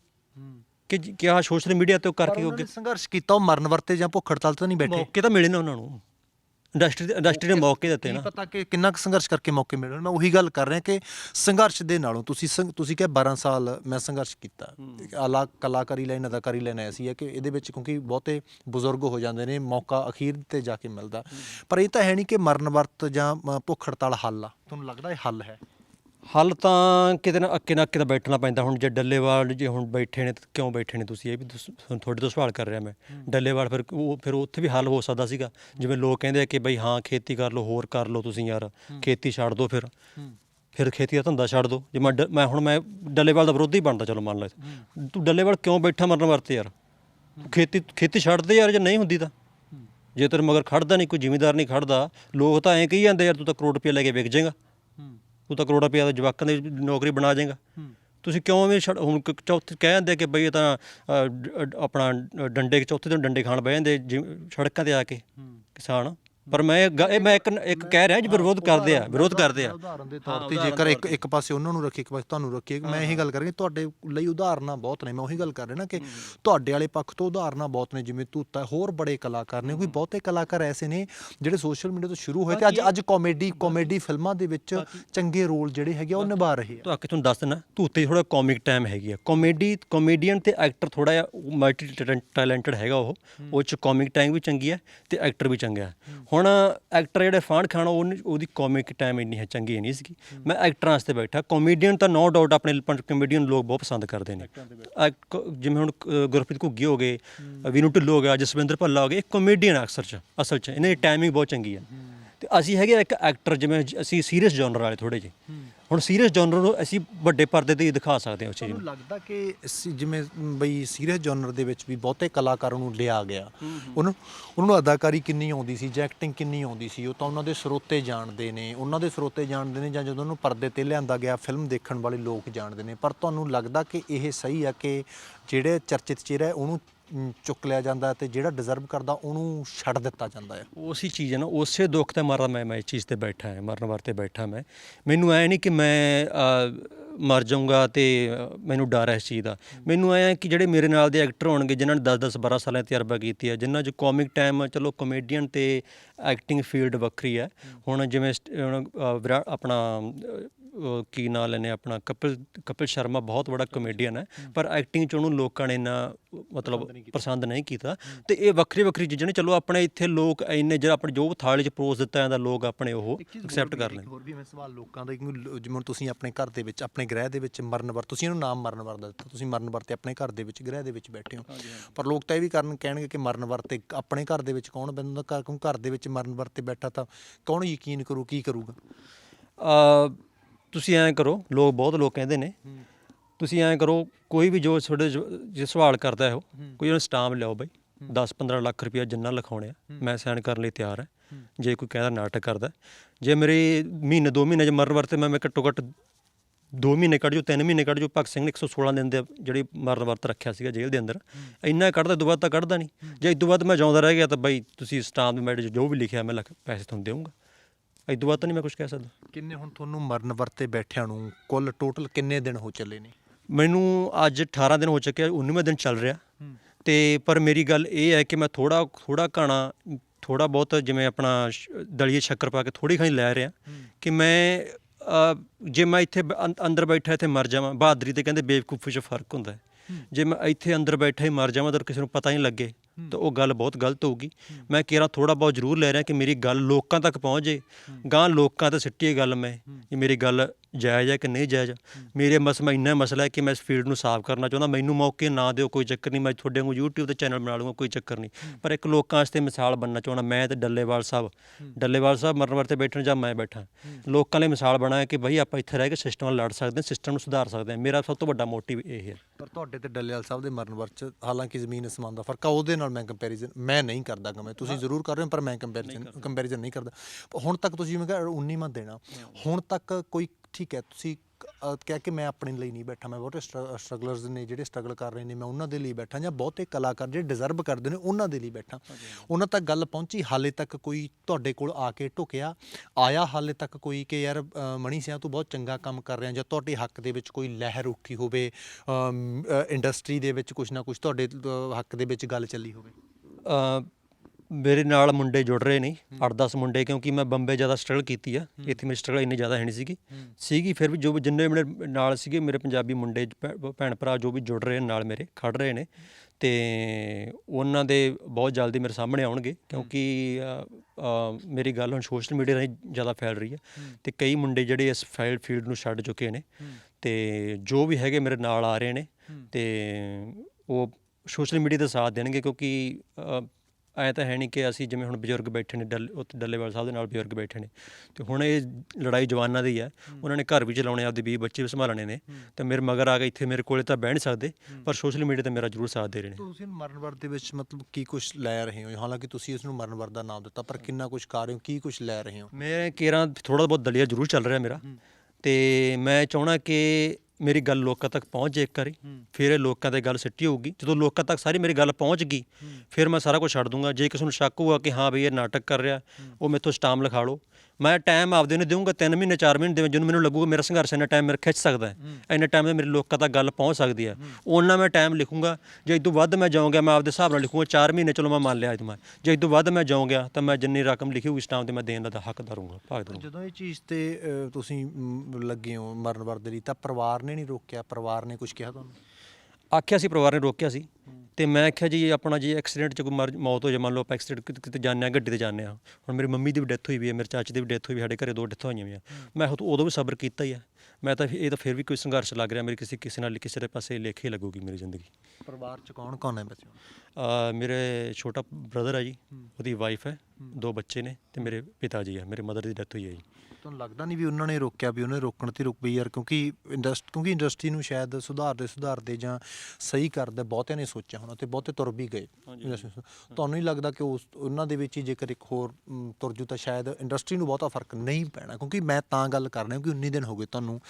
ਕਿ ਜ- ਕਿ ਆਹ ਸੋਸ਼ਲ ਮੀਡੀਆ ਤੇ ਉਹ ਕਰਕੇ ਉਹ ਸੰਘਰਸ਼ ਕੀਤਾ ਉਹ ਮਰਨ ਵਰਤੇ ਜਾਂ ਭੁੱਖ ਹੜਤਾਲ ਤੇ ਨਹੀਂ ਬੈਠੇ? ਮੌਕੇ ਤਾਂ ਮਿਲੇ ਨੇ ਉਹਨਾਂ ਨੂੰ। ਇੰਡਸਟਰੀ ਇੰਡਸਟਰੀ ਨੇ ਮੌਕੇ ਦਿੱਤੇ ਨਾ। ਪਤਾ ਕਿ ਕਿੰਨਾ ਕੁ ਸੰਘਰਸ਼ ਕਰਕੇ ਮੌਕੇ ਮਿਲਣ ਮੈਂ ਉਹੀ ਗੱਲ ਕਰ ਰਿਹਾ ਕਿ ਸੰਘਰਸ਼ ਦੇ ਨਾਲੋਂ ਤੁਸੀਂ ਸੰਘ- ਤੁਸੀਂ ਕਿਹਾ 12 ਸਾਲ ਮੈਂ ਸੰਘਰਸ਼ ਕੀਤਾ। ਅਲਾ ਕਲਾਕਾਰੀ ਲਾਈਨ ਅਦਾਕਾਰੀ ਲਾਈਨ ਐਸੀ ਹੈ ਕਿ ਇਹਦੇ ਵਿੱਚ ਕਿਉਂਕਿ ਬਹੁਤੇ ਬਜ਼ੁਰਗ ਹੋ ਜਾਂਦੇ ਨੇ ਮੌਕਾ ਅਖੀਰ ਤੇ ਜਾ ਕੇ ਮਿਲਦਾ। ਪਰ ਇਹ ਤਾਂ ਹੈ ਨਹੀਂ ਕਿ ਮਰਨ ਵਰਤ ਜਾਂ ਅ, ਭੁੱਖ ਹੜਤਾਲ ਹੱਲ ਆ। ਤੁਹਾਨੂੰ ਲੱਗਦਾ ਇਹ ਹੱਲ ਹੈ? ਹੱਲ ਤਾਂ ਕਿਤੇ ਨਾ ਅੱਕੇ ਨਾ ਅੱਕੇ ਤਾਂ ਬੈਠਣਾ ਪੈਂਦਾ। ਹੁਣ ਜੇ ਡੱਲੇਵਾਲ ਜੇ ਹੁਣ ਬੈਠੇ ਨੇ ਤਾਂ ਕਿਉਂ ਬੈਠੇ ਨੇ ਤੁਸੀਂ? ਇਹ ਵੀ ਤੁਸ- ਹੁਣ ਤੁਹਾਡੇ ਤੋਂ ਸਵਾਲ ਕਰ ਰਿਹਾ ਮੈਂ। ਡੱਲੇਵਾਲ ਫਿਰ ਉਹ ਫਿਰ ਉੱਥੇ ਵੀ ਹੱਲ ਹੋ ਸਕਦਾ ਸੀਗਾ। ਜਿਵੇਂ ਲੋਕ ਕਹਿੰਦੇ ਆ ਕਿ ਬਈ ਹਾਂ ਖੇਤੀ ਕਰ ਲਓ ਹੋਰ ਕਰ ਲਓ ਤੁਸੀਂ ਯਾਰ। ਖੇਤੀ ਛੱਡ ਦਿਓ ਫਿਰ। ਫਿਰ ਖੇਤੀ ਦਾ ਧੰਦਾ ਛੱਡ ਦਿਓ ਜੇ ਮੈਂ ਡ- ਮੈਂ ਹੁਣ ਮੈਂ ਡੱਲੇਵਾਲ ਦਾ ਵਿਰੋਧੀ ਬਣਦਾ ਚਲੋ ਮੰਨ ਲੈ। ਤੂੰ ਡੱਲੇਵਾਲ ਕਿਉਂ ਬੈਠਾ ਮਰਨ ਵਰਤੇ ਯਾਰ? ਖੇਤੀ ਖੇਤੀ ਛੱਡ ਦੇ ਯਾਰ ਜੇ ਨਹੀਂ ਹੁੰਦੀ ਤਾਂ? ਜੇ ਤੇਰੇ ਮਗਰ ਖੜਦਾ ਨਹੀਂ ਕੋਈ ਜ਼ਿਮੀਦਾਰ ਨਹੀਂ ਖੜਦਾ ਲੋਕ ਤਾਂ ਐਂ ਕਹੀ ਜਾਂਦੇ ਯਾਰ ਤੂੰ ਤਾਂ ਕਰੋੜ ਰੁਪਏ ਲੈ ਕੇ ਵਿਕ ਜਾਏਗਾ। ਤੂੰ ਤਾਂ ਕਰੋੜਾ ਰੁਪਏ ਦਾ ਜਵਾਕਾਂ ਦੀ ਨੌਕਰੀ ਬਣਾ ਜਾਏਗਾ। ਤੁਸੀਂ ਕਿਉਂ ਐਵੇਂ ਛੱਡ- ਹੁਣ ਚੌਥੇ ਕਹਿ ਜਾਂਦੇ ਕਿ ਬਈ ਇਹ ਤਾਂ ਅ, ਡ- ਅ, ਆਪਣਾ ਚੌਥੇ ਚੌਥੇ ਦਿਨ ਡੰਡੇ ਖਾਣ ਬਹਿ ਜਾਂਦੇ ਜਿਵੇਂ ਸੜਕਾਂ ਤੇ ਆ ਕੇ ਕਿਸਾਨ। ਪਰ ਮੈਂ ਇਹ ਗ- ਇਹ ਮੈਂ ਇੱਕ ਇੱਕ ਕਹਿ ਰਿਹਾ ਜੀ ਵਿਰੋਧ ਕਰਦੇ ਆ ਵਿਰੋਧ ਕਰਦੇ ਆ। ਉਦਾਹਰਨ ਦੇ ਤੌਰ ਤੇ ਜੇਕਰ ਇੱਕ ਇੱਕ ਪਾਸੇ ਉਹਨਾਂ ਨੂੰ ਰੱਖੀ ਇੱਕ ਪਾਸੇ ਤੁਹਾਨੂੰ ਰੱਖੀਏ ਮੈਂ ਇਹੀ ਗੱਲ ਕਰਾਂਗੀ ਤੁਹਾਡੇ ਲਈ ਉਦਾਹਰਨਾਂ ਬਹੁਤ ਨੇ ਮੈਂ ਉਹੀ ਗੱਲ ਕਰ ਰਿਹਾ ਨਾ ਕਿ ਤੁਹਾਡੇ ਵਾਲੇ ਪੱਖ ਤੋਂ ਉਦਾਹਰਨਾਂ ਬਹੁਤ ਨੇ ਜਿਵੇਂ ਤੂਤਾ ਹੋਰ ਬੜੇ ਕਲਾਕਾਰ ਨੇ ਕੋਈ ਬਹੁਤੇ ਕਲਾਕਾਰ ਐਸੇ ਨੇ ਜਿਹੜੇ ਸੋਸ਼ਲ ਮੀਡੀਆ ਤੋਂ ਸ਼ੁਰੂ ਹੋਏ ਤੇ ਅੱਜ ਅੱਜ ਕਾਮੇਡੀ ਕਾਮੇਡੀ ਫਿਲਮਾਂ ਦੇ ਵਿੱਚ ਚੰਗੇ ਰੋਲ ਜਿਹੜੇ ਹੈਗੇ ਆ ਉਹ ਨਿਭਾ ਰਹੇ ਆ। ਤਾਂ ਕਿ ਤੁਹਾਨੂੰ ਦੱਸ ਦਿੰਦਾ ਧੂਤੇ ਥੋੜਾ ਕਾਮਿਕ ਟਾਈਮ ਹੈਗੀ ਆ। ਕਾਮੇਡੀ ਕਾਮੇਡੀਅਨ ਤੇ ਐਕਟਰ ਥੋੜਾ ਜਿਹਾ ਮਲਟੀ ਟੈਲੈਂਟਡ ਹੈਗਾ ਉਹ ਉਹ ਚ ਕਾਮਿਕ ਟਾਈਮ ਵੀ ਚੰਗੀ ਹੈ ਤੇ ਐਕਟਰ ਵੀ ਚੰਗਾ ਹੈ। ਹੁਣ ਐਕਟਰ ਜਿਹੜੇ ਫਾਨ ਖਾਨ ਉਹਦੀ ਕਾਮਿਕ ਟਾਈਮ ਇੰਨੀ ਹੈ ਚੰਗੀ ਨਹੀਂ ਸੀਗੀ। ਮੈਂ ਐਕਟਰਾਂ ਵਾਸਤੇ ਬੈਠਾ। ਕਾਮੇਡੀਅਨ ਤਾਂ ਨੋ ਡਾਊਟ ਆਪਣੇ ਕਾਮੇਡੀਅਨ ਲੋਕ ਬਹੁਤ ਪਸੰਦ ਕਰਦੇ ਨੇ। ਜਿਵੇਂ ਹੁਣ ਗੁਰਪ੍ਰੀਤ ਘੁੱਗੀ ਹੋ ਗਏ ਵਿਨੂ ਢਿੱਲੋਂ ਹੋ ਗਿਆ ਜਸਵਿੰਦਰ ਭੱਲਾ ਹੋ ਗਿਆ ਇਹ ਕਾਮੇਡੀਅਨ ਅਕਸਰ ਚ ਅਸਲ ਚ। ਇਹਨਾਂ ਦੀ ਟਾਈਮਿੰਗ ਬਹੁਤ ਚੰਗੀ ਹੈ। ਤੇ ਅਸੀਂ ਹੈਗੇ ਇੱਕ ਐਕਟਰ ਜਿਵੇਂ ਅਸੀਂ ਸੀਰੀਅਸ ਜਨਰ ਵਾਲੇ ਥੋੜੇ ਜਿਹੇ। ਹੁਣ ਸੀਰੀਅਸ ਜਨਰ ਨੂੰ ਅਸੀਂ ਵੱਡੇ ਪਰਦੇ ਤੇ ਹੀ ਦਿਖਾ ਸਕਦੇ ਹਾਂ ਉਸ ਚੀਜ਼ ਨੂੰ। ਤੁਹਾਨੂੰ ਲੱਗਦਾ ਕਿ ਸੀ- ਜਿਵੇਂ ਬਈ ਸੀਰੀਅਸ ਜਨਰ ਦੇ ਵਿੱਚ ਵੀ ਬਹੁਤੇ ਕਲਾਕਾਰਾਂ ਨੂੰ ਲਿਆ ਗਿਆ। ਉਹਨਾਂ ਉਹਨਾਂ ਨੂੰ ਅਦਾਕਾਰੀ ਕਿੰਨੀ ਆਉਂਦੀ ਸੀ ਜਾਂ ਐਕਟਿੰਗ ਕਿੰਨੀ ਆਉਂਦੀ ਸੀ ਉਹ ਤਾਂ ਉਹਨਾਂ ਦੇ ਸਰੋਤੇ ਜਾਣਦੇ ਨੇ। ਉਹਨਾਂ ਦੇ ਸਰੋਤੇ ਜਾਣਦੇ ਨੇ ਜਾਂ ਜਦੋਂ ਉਹਨੂੰ ਪਰਦੇ ਤੇ ਲਿਆਂਦਾ ਗਿਆ ਫਿਲਮ ਦੇਖਣ ਵਾਲੇ ਲੋਕ ਜਾਣਦੇ ਨੇ। ਪਰ ਤੁਹਾਨੂੰ ਲੱਗਦਾ ਕਿ ਇਹ ਸਹੀ ਆ ਕਿ ਜਿਹੜੇ ਚਰਚਿਤ ਚਿਹਰਾ ਹੈ ਉਹਨੂੰ ਚੁੱਕ ਲਿਆ ਜਾਂਦਾ ਤੇ ਜਿਹੜਾ ਡਿਜ਼ਰਵ ਕਰਦਾ ਉਹਨੂੰ ਛੱਡ ਦਿੱਤਾ ਜਾਂਦਾ ਹੈ। ਉਸੇ ਚੀਜ਼ ਹੈ ਨਾ, ਉਸੇ ਦੁੱਖ ਤੇ ਮਾਰਾ ਮੈਂ ਮੈਂ ਇਸ ਚੀਜ਼ ਤੇ ਬੈਠਾ ਹਾਂ, ਮਰਨ ਵਾਸਤੇ ਬੈਠਾ ਮੈਂ। ਮੈਨੂੰ ਐ ਨਹੀਂ ਕਿ ਮੈਂ ਮਰ ਜਾਊਂਗਾ ਤੇ ਮੈਨੂੰ ਡਰ ਹੈ ਇਸ ਚੀਜ਼ ਦਾ। ਮੈਨੂੰ ਐ ਹੈ ਕਿ ਜਿਹੜੇ ਮੇਰੇ ਨਾਲ ਦੇ ਐਕਟਰ ਹੋਣਗੇ, ਜਿਨ੍ਹਾਂ ਨੇ 10 10 12 ਸਾਲਾਂ ਤਜਰਬਾ ਕੀਤੀ ਹੈ, ਜਿਨ੍ਹਾਂ 'ਚ ਕਾਮਿਕ ਟਾਈਮ ਚਲੋ ਕਮੇਡੀਅਨ ਤੇ ਐਕਟਿੰਗ ਫੀਲਡ ਵੱਖਰੀ ਹੈ। ਹੁਣ ਜਿਵੇਂ ਸਟ- ਆਪਣਾ ਕੀ ਨਾਂ ਲੈਨੇ ਆਪਣਾ ਕਪਿਲ ਕਪਿਲ ਸ਼ਰਮਾ ਬਹੁਤ ਬੜਾ ਕਮੇਡੀਅਨ ਹੈ ਪਰ ਐਕਟਿੰਗ ਚ ਉਹਨੂੰ ਲੋਕਾਂ ਨੇ ਇੰਨਾ ਮਤਲਬ ਪਸੰਦ ਨਹੀਂ ਕੀਤਾ। ਤੇ ਇਹ ਵੱਖਰੀ ਵੱਖਰੀ ਚੀਜ਼ਾਂ ਨੇ। ਚਲੋ ਆਪਣੇ ਇੱਥੇ ਲੋਕ ਇੰਨੇ ਜਿਹੜਾ ਆਪਣੇ ਜੋ ਥਾਲੀ ਚ ਪਰੋਸ ਦਿੱਤਾ ਜਾਂਦਾ ਲੋਕ ਆਪਣੇ ਉਹ ਐਕਸੈਪਟ ਕਰ ਲੈਣ। ਹੋਰ ਵੀ ਮੈਂ ਸਵਾਲ ਲੋਕਾਂ ਦਾ ਜਿਵੇਂ ਤੁਸੀਂ ਆਪਣੇ ਘਰ ਦੇ ਵਿੱਚ ਆਪਣੇ ਗ੍ਰਹਿ ਦੇ ਵਿੱਚ ਮਰਨ ਵਰ ਤੁਸੀਂ ਇਹਨੂੰ ਨਾਮ ਮਰਨ ਵਰ ਦਾ ਦਿੱਤਾ। ਤੁਸੀਂ ਮਰਨ ਵਰ ਤੇ ਆਪਣੇ ਘਰ ਦੇ ਵਿੱਚ ਗ੍ਰਹਿ ਦੇ ਵਿੱਚ ਬੈਠੇ ਹੋ। ਪਰ ਲੋਕ ਤਾਂ ਇਹ ਵੀ ਕਰਨ ਕਹਿਣਗੇ ਕਿ ਮਰਨ ਵਰ ਤੇ ਆਪਣੇ ਘਰ ਦੇ ਵਿੱਚ ਕੌਣ ਬੰਦਾ ਘਰ ਕਿਉਂ ਘਰ ਦੇ ਵਿੱਚ ਮਰਨ ਵਰ ਤੇ ਬੈਠਾ ਤਾਂ ਕੌਣ ਯਕੀਨ ਕਰੂ ਕੀ ਕਰੂਗਾ? ਅ, ਤੁਸੀਂ ਐਂ ਕਰੋ ਲੋਕ ਬਹੁਤ ਲੋਕ ਕਹਿੰਦੇ ਨੇ ਤੁਸੀਂ ਐਂ ਕਰੋ ਕੋਈ ਵੀ ਜੋ ਤੁਹਾਡੇ ਜੋ- ਜੇ ਸਵਾਲ ਕਰਦਾ ਹੈ। ਉਹ ਕੋਈ ਉਹਨੂੰ ਸਟਾਮ ਲਿਆਓ ਬਈ 10 15 ਲੱਖ ਰੁਪਇਆ ਜਿੰਨਾ ਲਿਖਾਉਣੇ ਆ ਮੈਂ ਸਾਈਨ ਕਰਨ ਲਈ ਤਿਆਰ ਹਾਂ। ਜੇ ਕੋਈ ਕਹਿੰਦਾ ਨਾਟਕ ਕਰਦਾ ਜੇ ਮੇਰੇ ਮਹੀਨੇ ਦੋ ਮਹੀਨੇ ਚ ਮਰਨ ਵਰਤੇ ਮੈਂ ਮੈਂ ਘੱਟੋ ਘੱਟ 2 ਮਹੀਨੇ ਕੱਢ ਜੋ 3 ਮਹੀਨੇ ਕੱਢ ਜੋ ਭਗਤ ਸਿੰਘ ਨੇ 116 ਦਿਨ ਦੇ ਜਿਹੜੀ ਮਰਨ ਵਰਤ ਰੱਖਿਆ ਸੀਗਾ ਜੇਲ੍ਹ ਦੇ ਅੰਦਰ ਇੰਨਾ ਕੱਢਦਾ ਬਾਅਦ ਤਾਂ ਕੱਢਦਾ ਨਹੀਂ। ਜੇ ਇਸ ਤੋਂ ਬਾਅਦ ਮੈਂ ਜਿਉਂਦਾ ਰਹਿ ਗਿਆ ਤਾਂ ਬਈ ਤੁਸੀਂ ਸਟਾਮ ਦੇ ਮੈਡ ਜੋ ਵੀ ਲਿਖਿਆ ਮੈਂ ਲੱਖ ਪੈਸੇ ਤੁਹਾਨੂੰ ਦੇਵਾਂਗਾ ਤੋਂ ਬਾਅਦ ਤਾਂ ਨਹੀਂ ਮੈਂ ਕੁਝ ਕਹਿ ਸਕਦਾ। ਕਿੰਨੇ ਹੁਣ ਤੁਹਾਨੂੰ ਮਰਨ ਵਰ ਤੇ ਬੈਠਿਆਂ ਨੂੰ ਕੁੱਲ ਟੋਟਲ ਕਿੰਨੇ ਦਿਨ ਹੋ ਚੱਲੇ ਨੇ? ਮੈਨੂੰ ਅੱਜ 18 ਦਿਨ ਹੋ ਚੁੱਕਿਆ 19ਵਾਂ ਦਿਨ ਚੱਲ ਰਿਹਾ। ਤੇ ਪਰ ਮੇਰੀ ਗੱਲ ਇਹ ਹੈ ਕਿ ਮੈਂ ਥੋੜਾ ਥੋੜਾ ਘਾਣਾ ਥੋੜਾ ਬਹੁਤ ਜਿਵੇਂ ਆਪਣਾ ਦਲੀਏ ਸ਼ੱਕਰ ਪਾ ਕੇ ਥੋੜੀ ਖਾਈ ਲੈ ਰਿਹਾ। ਕਿ ਮੈਂ ਜੇ ਮੈਂ ਇੱਥੇ ਅੰਦਰ ਬੈਠਾ ਇੱਥੇ ਮਰ ਜਾਵਾਂ ਬਹਾਦਰੀ ਤੇ ਕਹਿੰਦੇ ਬੇਵਕੂਫੀ 'ਚ ਫ਼ਰਕ ਹੁੰਦਾ ਜੇ ਮੈਂ ਇੱਥੇ ਅੰਦਰ ਬੈਠਾ ਹੀ ਮਰ ਜਾਵਾਂ ਤਾਂ ਕਿਸੇ ਨੂੰ ਪਤਾ ਹੀ ਨਹੀਂ ਲੱਗੇ। ਤਾਂ ਉਹ ਗੱਲ ਬਹੁਤ ਗਲਤ ਹੋਊਗੀ। ਮੈਂ ਕਿਹਾ ਥੋੜਾ ਬਹੁਤ ਜ਼ਰੂਰ ਲੈ ਰਿਹਾ ਕਿ ਮੇਰੀ ਗੱਲ ਲੋਕਾਂ ਤੱਕ ਪਹੁੰਚ ਜੇ। ਗਾਂ ਲੋਕਾਂ ਤੇ ਸਿੱਟੀ ਗੱਲ ਮੈਂ, ਕਿ ਮੇਰੀ ਗੱਲ ਜਾਇਜ਼ ਹੈ ਕਿ ਨਹੀਂ ਜਾਇਜ਼ ਮੇਰੇ ਮਸ, ਮੈਂ ਇੰਨਾ ਮਸਲਾ ਹੈ ਕਿ ਮੈਂ ਇਸ ਫੀਲਡ ਨੂੰ ਸਾਫ਼ ਕਰਨਾ ਚਾਹੁੰਦਾ। ਮੈਨੂੰ ਮੌਕੇ ਨਾ ਦਿਓ, ਕੋਈ ਚੱਕਰ ਨਹੀਂ। ਮੈਂ ਤੁਹਾਡੇ ਵਾਂਗੂ YouTube ਤੇ ਚੈਨਲ ਬਣਾ ਲੂੰਗਾ ਕੋਈ ਚੱਕਰ ਨਹੀਂ। ਪਰ ਇੱਕ ਲੋਕਾਂ ਵਾਸਤੇ ਮਿਸਾਲ ਬਣਨਾ ਚਾਹੁੰਦਾ। ਮੈਂ ਤੇ ਡੱਲੇਵਾਲ ਸਾਹਿਬ ਡੱਲੇਵਾਲ ਸਾਹਿਬ ਮਰਨ ਵਰਤੇ ਬੈਠਣ ਜਾਂ ਮੈਂ ਬੈਠਾ। ਲੋਕਾਂ ਲਈ ਮਿਸਾਲ ਬਣਾਇਆ ਕਿ ਬਈ ਆਪਾਂ ਇੱਥੇ ਰਹਿ ਕੇ ਸਿਸਟਮ ਨਾਲ ਲੜ ਸਕਦੇ ਹਾਂ ਸਿਸਟਮ ਨੂੰ ਸੁਧਾਰ ਸਕਦੇ ਹਾਂ। ਮੇਰਾ ਸਭ ਤੋਂ ਵੱਡਾ ਮੋਟਿਵ ਇਹ ਹੈ। ਪਰ ਤੁਹਾਡੇ ਤੇ ਡੱਲੇਵਾਲ ਸਾਹਿਬ ਦੇ ਮਰਨ ਵਰਤ, ਹਾਲਾਂਕਿ ਜ਼ਮੀਨ ਅਸਮਾਨ ਦਾ ਫ਼ਰਕ ਆ, ਉਹਦੇ ਨਾਲ ਮੈਂ ਕੰਪੈਰੀਜ਼ਨ ਮੈਂ ਨਹੀਂ ਕਰਦਾ ਗਾ ਮੈਂ। ਤੁਸੀਂ ਜ਼ਰੂਰ ਕਰ ਰਹੇ ਹੋ ਪਰ ਮੈਂ ਕੰਪੈਰੀਜ਼ਨ ਕੰਪੈਰੀਜ਼ਨ ਨਹੀਂ ਕਰਦਾ। ਹੁਣ ਤੱਕ ਤੁਸੀਂ ਜਿਵੇਂ ਕਿ 19ਵਾਂ ਦੇਣਾ ਹੁਣ ਤੱਕ ਕੋਈ ਠੀਕ ਹੈ ਤੁਸੀਂ ਅਹ, ਕਹਿ ਕੇ ਮੈਂ ਆਪਣੇ ਲਈ ਨਹੀਂ ਬੈਠਾ ਮੈਂ ਬਹੁਤੇ ਸਟਰਗਲਰਸ ਨੇ ਜਿਹੜੇ ਸਟਰਗਲ ਕਰ ਰਹੇ ਨੇ ਮੈਂ ਉਹਨਾਂ ਦੇ ਲਈ ਬੈਠਾ ਜਾਂ ਬਹੁਤੇ ਕਲਾਕਾਰ ਜਿਹੜੇ ਡਿਜ਼ਰਵ ਕਰਦੇ ਨੇ ਉਹਨਾਂ ਦੇ ਲਈ ਬੈਠਾ। ਉਹਨਾਂ ਤੱਕ ਗੱਲ ਪਹੁੰਚੀ ਹਾਲੇ ਤੱਕ ਕੋਈ ਤੁਹਾਡੇ ਕੋਲ ਆ ਕੇ ਢੁਕਿਆ ਆਇਆ ਹਾਲੇ ਤੱਕ ਕੋਈ ਕਿ ਯਾਰ ਅਹ, ਮਣੀ ਸਿਆ ਤੂੰ ਬਹੁਤ ਚੰਗਾ ਕੰਮ ਕਰ ਰਿਹਾ ਜਾਂ ਤੁਹਾਡੇ ਹੱਕ ਦੇ ਵਿੱਚ ਕੋਈ ਲਹਿਰ ਉੱਠੀ ਹੋਵੇ ਇੰਡਸਟਰੀ ਦੇ ਵਿੱਚ ਕੁਝ ਨਾ ਕੁਝ ਤੁਹਾਡੇ ਅਹ, ਹੱਕ ਦੇ ਵਿੱਚ ਗੱਲ ਚੱਲੀ ਹੋਵੇ? ਅ, ਮੇਰੇ ਨਾਲ ਮੁੰਡੇ ਜੁੜ ਰਹੇ ਨੇ 8-10 ਮੁੰਡੇ ਕਿਉਂਕਿ ਮੈਂ ਬੰਬੇ ਜ਼ਿਆਦਾ ਸਟਰਗਲ ਕੀਤੀ ਆ। ਇੱਥੇ ਮੇਰੀ ਸਟਰਗਲ ਇੰਨੀ ਜ਼ਿਆਦਾ ਹੈ ਨਹੀਂ ਸੀਗੀ। ਸੀਗੀ ਫਿਰ ਵੀ ਜੋ ਜਿੰਨੇ ਮੇਰੇ ਨਾਲ ਸੀਗੇ ਮੇਰੇ ਪੰਜਾਬੀ ਮੁੰਡੇ ਭੈਣ ਭਰਾ ਜੋ ਵੀ ਜੁੜ ਰਹੇ ਨਾਲ ਮੇਰੇ ਖੜ ਰਹੇ ਨੇ। ਤੇ ਉਹਨਾਂ ਦੇ ਬਹੁਤ ਜਲਦੀ ਮੇਰੇ ਸਾਹਮਣੇ ਆਉਣਗੇ ਕਿਉਂਕਿ ਮੇਰੀ ਗੱਲ ਹੁਣ ਸੋਸ਼ਲ ਮੀਡੀਆ ਰਾਹੀਂ ਜ਼ਿਆਦਾ ਫੈਲ ਰਹੀ ਹੈ। ਤੇ ਕਈ ਮੁੰਡੇ ਜਿਹੜੇ ਇਸ ਫਾਈਲ ਫੀਲਡ ਨੂੰ ਛੱਡ ਚੁੱਕੇ ਨੇ। ਤੇ ਜੋ ਵੀ ਹੈਗੇ ਮੇਰੇ ਨਾਲ ਆ ਰਹੇ ਨੇ ਤੇ ਉਹ ਸੋਸ਼ਲ ਮੀਡੀਆ ਦਾ ਸਾਥ ਦੇਣਗੇ ਕਿਉਂਕਿ ਐ ਤਾਂ ਹੈ ਨਹੀਂ ਕਿ ਅਸੀਂ ਜਿਵੇਂ ਹੁਣ ਬਜ਼ੁਰਗ ਬੈਠੇ ਨੇ ਡੱਲ ਉੱਥੇ ਡੱਲੇਵਾਲ ਸਾਹਿਬ ਦੇ ਨਾਲ ਬਜ਼ੁਰਗ ਬੈਠੇ ਨੇ। ਤੇ ਹੁਣ ਇਹ ਲੜਾਈ ਜਵਾਨਾਂ ਦੀ ਹੈ। ਉਹਨਾਂ ਨੇ ਘਰ ਵੀ ਚਲਾਉਣੇ ਆਪਦੇ 20 ਬੱਚੇ ਵੀ ਸੰਭਾਲਣੇ ਨੇ। ਤੇ ਮੇਰੇ ਮਗਰ ਆ ਕੇ ਇੱਥੇ ਮੇਰੇ ਕੋਲੇ ਤਾਂ ਬਹਿ ਨਹੀਂ ਸਕਦੇ ਪਰ ਸੋਸ਼ਲ ਮੀਡੀਆ ਤੇ ਮੇਰਾ ਜ਼ਰੂਰ ਸਾਥ ਦੇ ਰਹੇ ਨੇ। ਤੁਸੀਂ ਮਰਨ ਵਰ ਦੇ ਵਿੱਚ ਮਤਲਬ ਕੀ ਕੁਝ ਲੈ ਰਹੇ ਹੋ ਹਾਲਾਂਕਿ ਤੁਸੀਂ ਇਸ ਨੂੰ ਮਰਨ ਵਰ ਦਾ ਨਾਮ ਦਿੱਤਾ ਪਰ ਕਿੰਨਾ ਕੁਝ ਕਰ ਰਹੇ ਹੋ? ਕੀ ਕੁਝ ਲੈ ਰਹੇ ਹੋ? ਮੈਂ ਕੇਰਾਂ ਥੋੜਾ ਬਹੁਤ ਦਲੀਆ ਜ਼ਰੂਰ ਚੱਲ ਰਿਹਾ ਮੇਰਾ। ਤੇ ਮੈਂ ਚਾਹਣਾ ਕਿ ਮੇਰੀ ਗੱਲ ਲੋਕਾਂ ਤੱਕ ਪਹੁੰਚ ਜੇ ਇੱਕ ਵਾਰੀ ਫਿਰ ਇਹ ਲੋਕਾਂ ਤੇ ਗੱਲ ਸਿੱਟੀ ਹੋਊਗੀ। ਜਦੋਂ ਲੋਕਾਂ ਤੱਕ ਸਾਰੀ ਮੇਰੀ ਗੱਲ ਪਹੁੰਚ ਗਈ ਫਿਰ ਮੈਂ ਸਾਰਾ ਕੁਝ ਛੱਡ ਦੂੰਗਾ। ਜੇ ਕਿਸੇ ਨੂੰ ਸ਼ੱਕ ਹੋਊਗਾ ਕਿ ਹਾਂ ਬਈ ਇਹ ਨਾਟਕ ਕਰ ਰਿਹਾ ਉਹ ਮੇਥੋਂ ਸਟਾਮ ਲਿਖਾ ਲਓ। ਮੈਂ ਟਾਈਮ ਆਪਦੇ ਨੂੰ ਦੇਵਾਂਗਾ 3 ਮਹੀਨੇ 4 ਮਹੀਨੇ ਦੇ ਜਦੋਂ ਮੈਨੂੰ ਲੱਗੂਗਾ ਮੇਰਾ ਸੰਘਰਸ਼ ਇੰਨਾ ਟਾਈਮ ਮੇਰਾ ਖਿੱਚ ਸਕਦਾ ਹੈ। ਇੰਨਾ ਟਾਈਮ ਤੇ ਮੇਰੇ ਲੋਕਾਂ ਤੱਕ ਗੱਲ ਪਹੁੰਚ ਸਕਦੀ ਹੈ। ਉਹਨਾਂ ਮੈਂ ਟਾਈਮ ਲਿਖੂੰਗਾ ਜੇ ਇਸ ਤੋਂ ਵੱਧ ਮੈਂ ਜਾਊਂਗਾ ਮੈਂ ਆਪਦੇ ਹਿਸਾਬ ਨਾਲ ਲਿਖੂੰਗਾ 4 ਮਹੀਨੇ ਚਲੋ ਮੈਂ ਮੰਨ ਲਿਆ ਅੱਜ ਮੈਂ। ਜੇ ਇਸ ਤੋਂ ਵੱਧ ਮੈਂ ਜਾਊਂਗਾ ਤਾਂ ਮੈਂ ਜਿੰਨੀ ਰਕਮ ਲਿਖੀ ਹੋਊਗੀ ਸਟਾਮ ਤੇ ਮੈਂ ਦੇਣ ਦਾ ਹੱਕਦਾਰ ਹੋਊਂਗਾ ਭਾਗ ਦਊਂਗਾ ਜਦੋਂ ਇਹ ਚੀਜ਼ ਤੇ ਤੁਸੀਂ ਲੱਗੇ ਹੋ ਮਰਨ ਵਰ ਦੇ ਲਈ ਤਾਂ ਪਰਿਵਾਰ ਨੇ ਨਹੀਂ ਰੋਕਿਆ? ਪਰਿਵਾਰ ਨੇ ਕੁਝ ਕਿਹਾ ਤੁਹਾਨੂੰ? ਆਖਿਆ ਸੀ ਪਰਿਵਾਰ ਨੇ ਰੋਕਿਆ ਸੀ। ਤੇ ਮੈਂ ਆਖਿਆ ਜੀ ਆਪਣਾ ਜੀ ਐਕਸੀਡੈਂਟ ਚ ਕੋਈ ਮਰ- ਮੌਤ ਹੋ ਜਾਏ ਮੰਨ ਲਓ ਆਪਾਂ ਐਕਸੀਡੈਂਟ ਕਿਤੇ ਜਾਂਦੇ ਆ ਗੱਡੀ ਤੇ ਜਾਂਦੇ ਆ ਹੁਣ ਮੇਰੀ ਮੰਮੀ ਦੀ ਵੀ ਡੈਥ ਹੋਈ ਵੀ ਹੈ ਮੇਰੇ ਚਾਚੇ ਦੀ ਵੀ ਡੈਥ ਹੋਈ ਵੀ ਸਾਡੇ ਘਰੇ ਦੋ ਡੈਥ ਹੋਈਆਂ ਵੀ ਆ। ਮੈਂ ਤੋਂ ਉਦੋਂ ਵੀ ਸਬਰ ਕੀਤਾ ਹੀ ਆ। ਮੈਂ ਤਾਂ ਇਹ ਤਾਂ ਫਿਰ ਵੀ ਕੋਈ ਸੰਘਰਸ਼ ਲੱਗ ਰਿਹਾ ਮੇਰੀ ਕਿਸੇ ਕਿਸੇ ਨਾਲ ਕਿਸੇ ਦੇ ਪਾਸੇ ਲੇਖੇ ਲੱਗੂਗੀ ਮੇਰੀ ਜ਼ਿੰਦਗੀ। ਪਰਿਵਾਰ ਚ ਕੌਣ ਕੌਣ ਹੈ ਬੱਚੇ ਮੇਰੇ ਛੋਟਾ ਬ੍ਰਦਰ ਹੈ ਜੀ ਉਹਦੀ ਵਾਈਫ ਹੈ। ਦੋ ਬੱਚੇ ਨੇ ਤੇ ਮੇਰੇ ਪਿਤਾ ਜੀ ਆ ਮੇਰੇ ਮਦਰ ਦੀ ਡੈਥ ਹੋਈ ਹੈ ਜੀ। ਤੁਹਾਨੂੰ ਲੱਗਦਾ ਨਹੀਂ ਵੀ ਉਹਨਾਂ ਨੇ ਰੋਕਿਆ ਵੀ ਉਹਨੇ ਰੋਕਣ ਤੇ ਰੁਕ ਪਈ ਯਾਰ ਕਿਉਂਕਿ ਇੰਡਸਟ ਕਿਉਂਕਿ ਇੰਡਸਟਰੀ ਨੂੰ ਸ਼ਾਇਦ ਸੁਧਾਰਦੇ ਸੁਧਾਰਦੇ ਜਾਂ ਸਹੀ ਕਰਦੇ ਬਹੁਤਿਆਂ ਨੇ ਸੋਚਿਆ ਹੋਣਾ ਤੇ ਬਹੁਤੇ ਤੁਰ ਵੀ ਗਏ। ਤੁਹਾਨੂੰ ਨਹੀਂ ਲੱਗਦਾ ਕਿ ਉਸ ਉਹਨਾਂ ਦੇ ਵਿੱਚ ਹੀ ਜੇਕਰ ਇੱਕ ਹੋਰ ਮ, ਤੁਰ ਜੂ ਤਾਂ ਸ਼ਾਇਦ ਇੰਡਸਟਰੀ ਨੂੰ ਬਹੁਤਾ ਫ਼ਰਕ ਨਹੀਂ ਪੈਣਾ ਕਿਉਂਕਿ ਮੈਂ ਤਾਂ ਗੱਲ ਕਰ ਰਿਹਾ ਕਿ 19 ਦਿਨ ਹੋ ਗਏ ਤੁਹਾਨੂੰ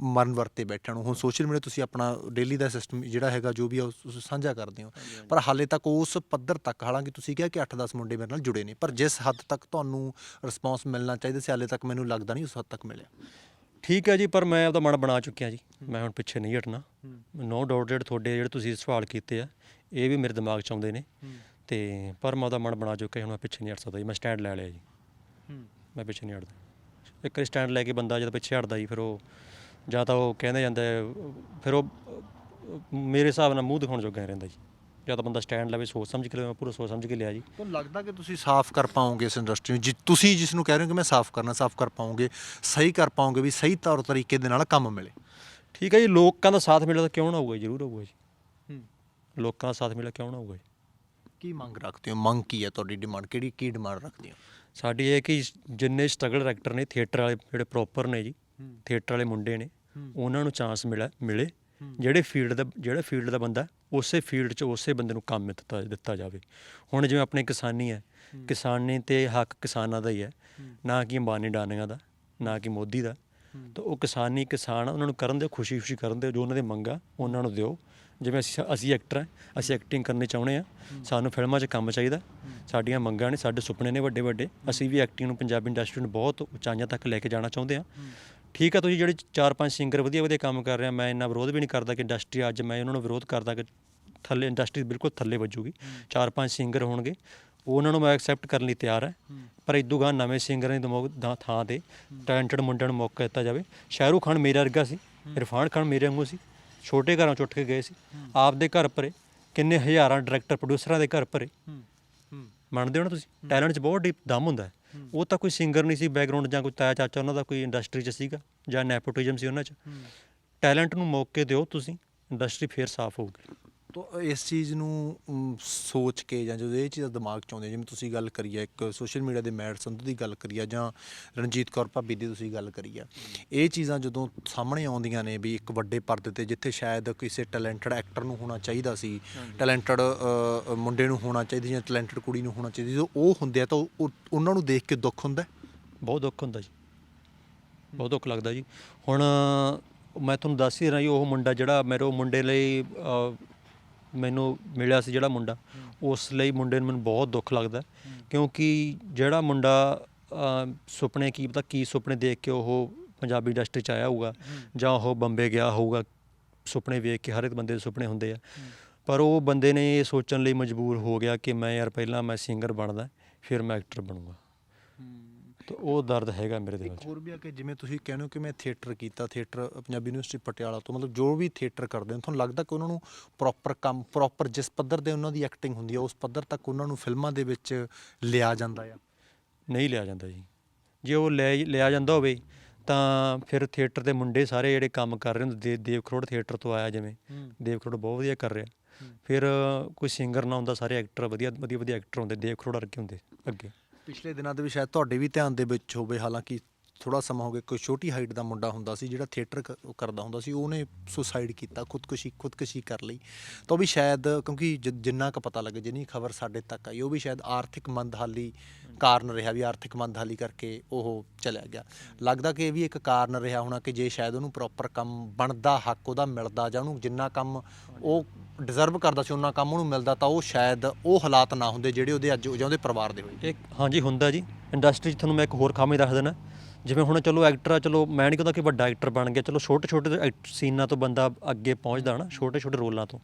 ਮਰਨ ਵਰਤੇ ਬੈਠਿਆਂ ਨੂੰ। ਹੁਣ ਸੋਸ਼ਲ ਮੀਡੀਆ ਤੁਸੀਂ ਆਪਣਾ ਡੇਲੀ ਦਾ ਸਿਸਟਮ ਜਿਹੜਾ ਹੈਗਾ ਜੋ ਵੀ ਆ ਉਸ ਸਾਂਝਾ ਕਰਦੇ ਹੋ। ਪਰ ਹਾਲੇ ਤੱਕ ਉਸ ਪੱਧਰ ਤੱਕ ਹਾਲਾਂਕਿ ਤੁਸੀਂ ਕਿਹਾ ਕਿ 8-10 ਮੁੰਡੇ ਮੇਰੇ ਨਾਲ ਜੁੜੇ ਨੇ ਪਰ ਜਿਸ ਹੱਦ ਤੱਕ ਤੁਹਾਨੂੰ ਰਿਸਪੌਂਸ ਮਿਲਣਾ ਚਾਹੀਦਾ ਸੀ ਹਾਲੇ ਤੱਕ ਮੈਨੂੰ ਲੱਗਦਾ ਨਹੀਂ ਉਸ ਹੱਦ ਤੱਕ ਮਿਲਿਆ। ਠੀਕ ਹੈ ਜੀ ਪਰ ਮੈਂ ਆਪਦਾ ਮਨ ਬਣਾ ਚੁੱਕਿਆ ਜੀ। ਮੈਂ ਹੁਣ ਪਿੱਛੇ ਨਹੀਂ ਹਟਣਾ। ਨੋ ਡਾਊਟ ਜਿਹੜੇ ਤੁਹਾਡੇ ਜਿਹੜੇ ਤੁਸੀਂ ਸਵਾਲ ਕੀਤੇ ਆ ਇਹ ਵੀ ਮੇਰੇ ਦਿਮਾਗ 'ਚ ਆਉਂਦੇ ਨੇ। ਤੇ ਪਰ ਮੈਂ ਉਹਦਾ ਮਨ ਬਣਾ ਚੁੱਕਿਆ ਹੁਣ ਮੈਂ ਪਿੱਛੇ ਨਹੀਂ ਹਟ ਸਕਦਾ ਜੀ। ਮੈਂ ਸਟੈਂਡ ਲੈ ਲਿਆ ਜੀ। ਮੈਂ ਪਿੱਛੇ ਨਹੀਂ ਹਟਦਾ। ਇੱਕ ਸਟੈਂਡ ਲੈ ਕੇ ਬੰਦਾ ਜਦ ਪਿੱਛੇ ਹਟਦਾ ਜੀ ਫਿਰ ਉਹ ਜਾਂ ਤਾਂ ਉਹ ਕਹਿੰਦੇ ਜਾਂਦਾ ਫਿਰ ਉਹ ਮੇਰੇ ਹਿਸਾਬ ਨਾਲ ਮੂੰਹ ਦਿਖਾਉਣ ਜੋਗਾ ਰਹਿੰਦਾ ਜੀ। ਜਾਂ ਤਾਂ ਬੰਦਾ ਸਟੈਂਡ ਲਵੇ ਸੋਚ ਸਮਝ ਕੇ ਲਵੇ ਮੈਂ ਪੂਰਾ ਸੋਚ ਸਮਝ ਕੇ ਲਿਆ ਜੀ। ਤੁਹਾਨੂੰ ਲੱਗਦਾ ਕਿ ਤੁਸੀਂ ਸਾਫ਼ ਕਰ ਪਾਓਗੇ ਇਸ ਇੰਡਸਟਰੀ ਨੂੰ? ਜਿ ਤੁਸੀਂ ਜਿਸ ਨੂੰ ਕਹਿ ਰਹੇ ਹੋ ਕਿ ਮੈਂ ਸਾਫ਼ ਕਰਨਾ ਸਾਫ਼ ਕਰ ਪਾਓਗੇ ਸਹੀ ਕਰ ਪਾਓਗੇ ਵੀ ਸਹੀ ਤੌਰ ਤਰੀਕੇ ਦੇ ਨਾਲ ਕੰਮ ਮਿਲੇ। ਠੀਕ ਹੈ ਜੀ ਲੋਕਾਂ ਦਾ ਸਾਥ ਮਿਲਿਆ ਤਾਂ ਕਿਉਂ ਨਾ ਹੋਊਗਾ ਜ਼ਰੂਰ ਹੋਊਗਾ ਜੀ। ਲੋਕਾਂ ਦਾ ਸਾਥ ਮਿਲਿਆ ਕਿਉਂ ਨਾ ਹੋਊਗਾ ਜੀ? ਕੀ ਮੰਗ ਰੱਖਦੇ ਹੋ? ਮੰਗ ਕੀ ਹੈ ਤੁਹਾਡੀ ਡਿਮਾਂਡ ਕਿਹੜੀ ਕੀ ਡਿਮਾਂਡ ਰੱਖਦੇ ਹੋ? ਸਾਡੀ ਇਹ ਕਿ ਜਿੰਨੇ ਸਟਰਗਲ ਐਕਟਰ ਨੇ ਥੀਏਟਰ ਵਾਲੇ ਜਿਹੜੇ ਪ੍ਰੋਪਰ ਨੇ ਜੀ ਥੀਏਟਰ ਵਾਲੇ ਮੁੰਡੇ ਨੇ ਉਹਨਾਂ ਨੂੰ ਚਾਂਸ ਮਿਲੇ ਮਿਲੇ। ਜਿਹੜੇ ਫੀਲਡ ਦਾ ਜਿਹੜਾ ਫੀਲਡ ਦਾ ਬੰਦਾ ਉਸੇ ਫੀਲਡ 'ਚ ਉਸੇ ਬੰਦੇ ਨੂੰ ਕੰਮ ਦਿੱਤਾ ਦਿੱਤਾ ਜਾਵੇ। ਹੁਣ ਜਿਵੇਂ ਆਪਣੀ ਕਿਸਾਨੀ ਹੈ ਕਿਸਾਨੀ ਤੇ ਹੱਕ ਕਿਸਾਨਾਂ ਦਾ ਹੀ ਹੈ। ਨਾ ਕਿ ਅੰਬਾਨੀ ਡਾਨੀਆਂ ਦਾ ਨਾ ਕਿ ਮੋਦੀ ਦਾ। ਤਾਂ ਉਹ ਕਿਸਾਨੀ ਕਿਸਾਨ ਉਹਨਾਂ ਨੂੰ ਕਰਨ ਦਿਓ ਖੁਸ਼ੀ ਖੁਸ਼ੀ ਕਰਨ ਦਿਓ ਜੋ ਉਹਨਾਂ ਦੇ ਮੰਗਾ ਉਹਨਾਂ ਨੂੰ ਦਿਓ। ਜਿਵੇਂ ਅਸੀਂ ਅਸੀਂ ਐਕਟਰ ਹਾਂ ਅਸੀਂ ਐਕਟਿੰਗ ਕਰਨੀ ਚਾਹੁੰਦੇ ਆ ਸਾਨੂੰ ਫਿਲਮਾਂ 'ਚ ਕੰਮ ਚਾਹੀਦਾ। ਸਾਡੀਆਂ ਮੰਗਾਂ ਨੇ ਸਾਡੇ ਸੁਪਨੇ ਨੇ ਵੱਡੇ ਵੱਡੇ ਅਸੀਂ ਵੀ ਐਕਟਿੰਗ ਨੂੰ ਪੰਜਾਬੀ ਇੰਡਸਟਰੀ ਨੂੰ ਬਹੁਤ ਉਚਾਈਆਂ ਤੱਕ ਲੈ ਕੇ ਜਾਣਾ ਚਾਹੁੰਦੇ ਆ ਠੀਕ ਆ ਤੁਸੀਂ ਜਿਹੜੇ ਚਾਰ ਪੰਜ ਸਿੰਗਰ ਵਧੀਆ ਵਧੀਆ ਕੰਮ ਕਰ ਰਹੇ ਆ ਮੈਂ ਇੰਨਾ ਵਿਰੋਧ ਵੀ ਨਹੀਂ ਕਰਦਾ ਕਿ ਇੰਡਸਟਰੀ ਅੱਜ ਮੈਂ ਉਹਨਾਂ ਨੂੰ ਵਿਰੋਧ ਕਰਦਾ ਕਿ ਥੱਲੇ ਇੰਡਸਟਰੀ ਬਿਲਕੁਲ ਥੱਲੇ ਵੱਜੂਗੀ। ਚਾਰ ਪੰਜ ਸਿੰਗਰ ਹੋਣਗੇ ਉਹ ਉਹਨਾਂ ਨੂੰ ਮੈਂ ਐਕਸੈਪਟ ਕਰਨ ਲਈ ਤਿਆਰ ਹਾਂ। ਪਰ ਇਦੋਂ ਗਾਂ ਨਵੇਂ ਸਿੰਗਰਾਂ ਦੀ ਦਾ ਥਾਂ ਤੇ ਟੈਲੈਂਟਡ ਮੁੰਡਿਆਂ ਨੂੰ ਮੌਕਾ ਦਿੱਤਾ ਜਾਵੇ। ਸ਼ਾਹਰੂਖ ਖਾਨ ਮੇਰੇ ਵਰਗਾ ਸੀ ਇਰਫਾਨ ਖਾਨ ਮੇਰੇ ਵਾਂਗੂ ਸੀ। ਛੋਟੇ ਘਰਾਂ ਚੋਂ ਉੱਠ ਕੇ ਗਏ ਸੀ। ਆਪਦੇ ਘਰ ਭਰੇ ਕਿੰਨੇ ਹਜ਼ਾਰਾਂ ਡਾਇਰੈਕਟਰ ਪ੍ਰੋਡਿਊਸਰਾਂ ਦੇ ਘਰ ਭਰੇ ਮੰਨਦੇ ਹੋ ਨਾ ਤੁਸੀਂ? ਟੈਲੈਂਟ 'ਚ ਬਹੁਤ ਡੀਪ ਦਮ ਹੁੰਦਾ ਹੈ। ਉਹ ਤਾਂ ਕੋਈ ਸਿੰਗਰ ਨਹੀਂ ਸੀ ਬੈਕਗ੍ਰਾਉਂਡ ਜਾਂ ਕੋਈ ਤਾਇਆ ਚਾਚਾ ਉਹਨਾਂ ਦਾ ਕੋਈ ਇੰਡਸਟਰੀ 'ਚ ਸੀਗਾ ਜਾਂ ਨੈਪੋਟਿਜ਼ਮ ਸੀ ਉਹਨਾਂ 'ਚ। ਟੈਲੈਂਟ ਨੂੰ ਮੌਕੇ ਦਿਓ ਤੁਸੀਂ ਇੰਡਸਟਰੀ ਫੇਰ ਸਾਫ਼ ਹੋਊਗੀ। ਤਾਂ ਇਸ ਚੀਜ਼ ਨੂੰ ਸੋਚ ਕੇ ਜਾਂ ਜਦੋਂ ਇਹ ਚੀਜ਼ਾਂ ਦਿਮਾਗ 'ਚ ਆਉਂਦੀਆਂ ਜਿਵੇਂ ਤੁਸੀਂ ਗੱਲ ਕਰੀ ਹੈ ਇੱਕ ਸੋਸ਼ਲ ਮੀਡੀਆ ਦੇ ਮੈਡ ਸੰਧੂ ਦੀ ਗੱਲ ਕਰੀ ਹੈ ਜਾਂ ਰਣਜੀਤ ਕੌਰ ਭਾਬੀ ਦੀ ਤੁਸੀਂ ਗੱਲ ਕਰੀ ਹੈ ਇਹ ਚੀਜ਼ਾਂ ਜਦੋਂ ਸਾਹਮਣੇ ਆਉਂਦੀਆਂ ਨੇ ਵੀ ਇੱਕ ਵੱਡੇ ਪਰਦੇ ਤੇ ਜਿੱਥੇ ਸ਼ਾਇਦ ਕਿਸੇ ਟੈਲੈਂਟਡ ਐਕਟਰ ਨੂੰ ਹੋਣਾ ਚਾਹੀਦਾ ਸੀ ਟੈਲੈਂਟਡ ਮੁੰਡੇ ਨੂੰ ਹੋਣਾ ਚਾਹੀਦਾ ਜਾਂ ਟੈਲੈਂਟਡ ਕੁੜੀ ਨੂੰ ਹੋਣਾ ਚਾਹੀਦਾ ਜਦੋਂ ਉਹ ਹੁੰਦੇ ਆ ਤਾਂ ਉਹ- ਉਹ- ਉਹਨਾਂ ਨੂੰ ਦੇਖ ਕੇ ਦੁੱਖ ਹੁੰਦਾ ਹੈ? ਬਹੁਤ ਦੁੱਖ ਹੁੰਦਾ ਜੀ। ਬਹੁਤ ਦੁੱਖ ਲੱਗਦਾ ਜੀ। ਹੁਣ ਮੈਂ ਤੁਹਾਨੂੰ ਦੱਸ ਹੀ ਰਿਹਾ ਜੀ ਉਹ ਮੁੰਡਾ ਜਿਹੜਾ ਮੇਰੇ ਉਹ ਮੁੰਡੇ ਲਈ ਮੈਨੂੰ ਮਿਲਿਆ ਸੀ ਜਿਹੜਾ ਮੁੰਡਾ ਉਸ ਲਈ ਮੁੰਡੇ ਨੂੰ ਮੈਨੂੰ ਬਹੁਤ ਦੁੱਖ ਲੱਗਦਾ ਕਿਉਂਕਿ ਜਿਹੜਾ ਮੁੰਡਾ ਅ, ਸੁਪਨੇ ਕੀ ਪਤਾ ਕੀ ਸੁਪਨੇ ਦੇਖ ਕੇ ਉਹ ਪੰਜਾਬੀ ਇੰਡਸਟਰੀ ਚ ਆਇਆ ਹੋਊਗਾ ਜਾਂ ਉਹ ਬੰਬੇ ਗਿਆ ਹੋਊਗਾ ਸੁਪਨੇ ਵੇਖ ਕੇ ਹਰ ਇੱਕ ਬੰਦੇ ਦੇ ਸੁਪਨੇ ਹੁੰਦੇ ਆ। ਪਰ ਉਹ ਬੰਦੇ ਨੇ ਇਹ ਸੋਚਣ ਲਈ ਮਜਬੂਰ ਹੋ ਗਿਆ ਕਿ ਮੈਂ ਯਾਰ ਪਹਿਲਾਂ ਮੈਂ ਸਿੰਗਰ ਬਣਦਾ ਫਿਰ ਮੈਂ ਐਕਟਰ ਬਣੂੰਗਾ। ਤਾਂ ਉਹ ਦਰਦ ਹੈਗਾ ਮੇਰੇ ਦਿਲ 'ਚ। ਇੱਕ ਹੋਰ ਵੀ ਆ ਕਿ ਜਿਵੇਂ ਤੁਸੀਂ ਕਹਿੰਦੇ ਹੋ ਕਿ ਮੈਂ ਥੀਏਟਰ ਕੀਤਾ ਥੀਏਟਰ ਪੰਜਾਬੀ ਯੂਨੀਵਰਸਿਟੀ ਪਟਿਆਲਾ ਤੋਂ ਮਤਲਬ ਜੋ ਵੀ ਥੀਏਟਰ ਕਰਦੇ ਹੋ ਤੁਹਾਨੂੰ ਲੱਗਦਾ ਕਿ ਉਹਨਾਂ ਨੂੰ ਪ੍ਰੋਪਰ ਕੰਮ ਪ੍ਰੋਪਰ ਜਿਸ ਪੱਧਰ ਦੇ ਉਹਨਾਂ ਦੀ ਐਕਟਿੰਗ ਹੁੰਦੀ ਹੈ ਉਸ ਪੱਧਰ ਤੱਕ ਉਹਨਾਂ ਨੂੰ ਫਿਲਮਾਂ ਦੇ ਵਿੱਚ ਲਿਆ ਜਾਂਦਾ ਆ? ਨਹੀਂ ਲਿਆ ਜਾਂਦਾ ਜੀ। ਜੇ ਉਹ ਲੈ ਲਿਆ ਜਾਂਦਾ ਹੋਵੇ ਤਾਂ ਫਿਰ ਥੀਏਟਰ ਦੇ ਮੁੰਡੇ ਸਾਰੇ ਜਿਹੜੇ ਕੰਮ ਕਰ ਰਹੇ ਹੁੰਦੇ ਦੇਵ ਖਰੋੜ ਥੀਏਟਰ ਤੋਂ ਆਇਆ ਜਿਵੇਂ ਦੇਵ ਖਰੋੜ ਬਹੁਤ ਵਧੀਆ ਕਰ ਰਿਹਾ। ਫਿਰ ਕੋਈ ਸਿੰਗਰ ਨਾ ਹੁੰਦਾ ਸਾਰੇ ਐਕਟਰ ਵਧੀਆ ਵਧੀਆ ਵਧੀਆ ਐਕਟਰ ਹੁੰਦੇ ਦੇਵ ਖਰੋੜ ਵਰਗੇ ਹੁੰਦੇ ਅੱਗੇ। ਪਿਛਲੇ ਦਿਨਾਂ ਦੇ ਵਿੱਚ ਸ਼ਾਇਦ ਤੁਹਾਡੇ ਵੀ ਧਿਆਨ ਦੇ ਵਿੱਚ ਹੋਵੇ ਹਾਲਾਂਕਿ ਥੋੜਾ ਸਮਾਂ ਹੋ ਗਿਆ, ਕੋਈ ਛੋਟੀ ਹਾਈਟ ਦਾ ਮੁੰਡਾ ਹੁੰਦਾ ਸੀ ਜਿਹੜਾ ਥੀਏਟਰ ਕਰਦਾ ਹੁੰਦਾ ਸੀ, ਉਹਨੇ ਸੁਸਾਈਡ ਕੀਤਾ, ਖੁਦਕੁਸ਼ੀ ਖੁਦਕੁਸ਼ੀ ਕਰ ਲਈ। ਤਾਂ ਉਹ ਵੀ ਸ਼ਾਇਦ ਕਿਉਂਕਿ ਜ- ਜਿੰਨਾ ਕੁ ਪਤਾ ਲੱਗੇ, ਜਿੰਨੀ ਖਬਰ ਸਾਡੇ ਤੱਕ ਆਈ, ਉਹ ਵੀ ਸ਼ਾਇਦ ਆਰਥਿਕ ਮੰਦਹਾਲੀ ਕਾਰਨ ਰਿਹਾ ਵੀ ਆਰਥਿਕ ਮੰਦਹਾਲੀ ਕਰਕੇ ਉਹ ਚਲਿਆ ਗਿਆ। ਲੱਗਦਾ ਕਿ ਇਹ ਵੀ ਇੱਕ ਕਾਰਨ ਰਿਹਾ ਹੋਣਾ ਕਿ ਜੇ ਸ਼ਾਇਦ ਉਹਨੂੰ ਪ੍ਰੋਪਰ ਕੰਮ ਬਣਦਾ, ਹੱਕ ਉਹਦਾ ਮਿਲਦਾ ਜਾਂ ਉਹਨੂੰ ਜਿੰਨਾ ਕੰਮ ਉਹ ਡਿਜ਼ਰਵ ਕਰਦਾ ਸੀ ਉਹਨਾਂ ਕੰਮ ਉਹਨੂੰ ਮਿਲਦਾ, ਤਾਂ ਉਹ ਸ਼ਾਇਦ ਉਹ ਹਾਲਾਤ ਨਾ ਹੁੰਦੇ ਜਿਹੜੇ ਉਹਦੇ ਅੱਜ ਜਾਂ ਉਹਦੇ ਪਰਿਵਾਰ ਦੇ ਹੋਏ। ਇੱਕ, ਹਾਂਜੀ, ਹੁੰਦਾ ਜੀ। ਇੰਡਸਟਰੀ 'ਚ ਤੁਹਾਨੂੰ ਮੈਂ ਇੱਕ ਹੋਰ ਖਾਮੀ ਦੱਸ ਦੇਣਾ ਜਿਵੇਂ ਹੁਣ ਚਲੋ ਐਕਟਰ ਆ, ਚਲੋ ਮੈਂ ਨਹੀਂ ਕਹਿੰਦਾ ਕਿ ਵੱਡਾ ਐਕਟਰ ਬਣ ਗਿਆ, ਚਲੋ ਛੋਟੇ ਛੋਟੇ ਸੀਨਾਂ ਤੋਂ ਬੰਦਾ ਅੱਗੇ ਪਹੁੰਚਦਾ ਨਾ ਛੋਟੇ ਛੋਟੇ ਰੋਲਾਂ ਤੋਂ।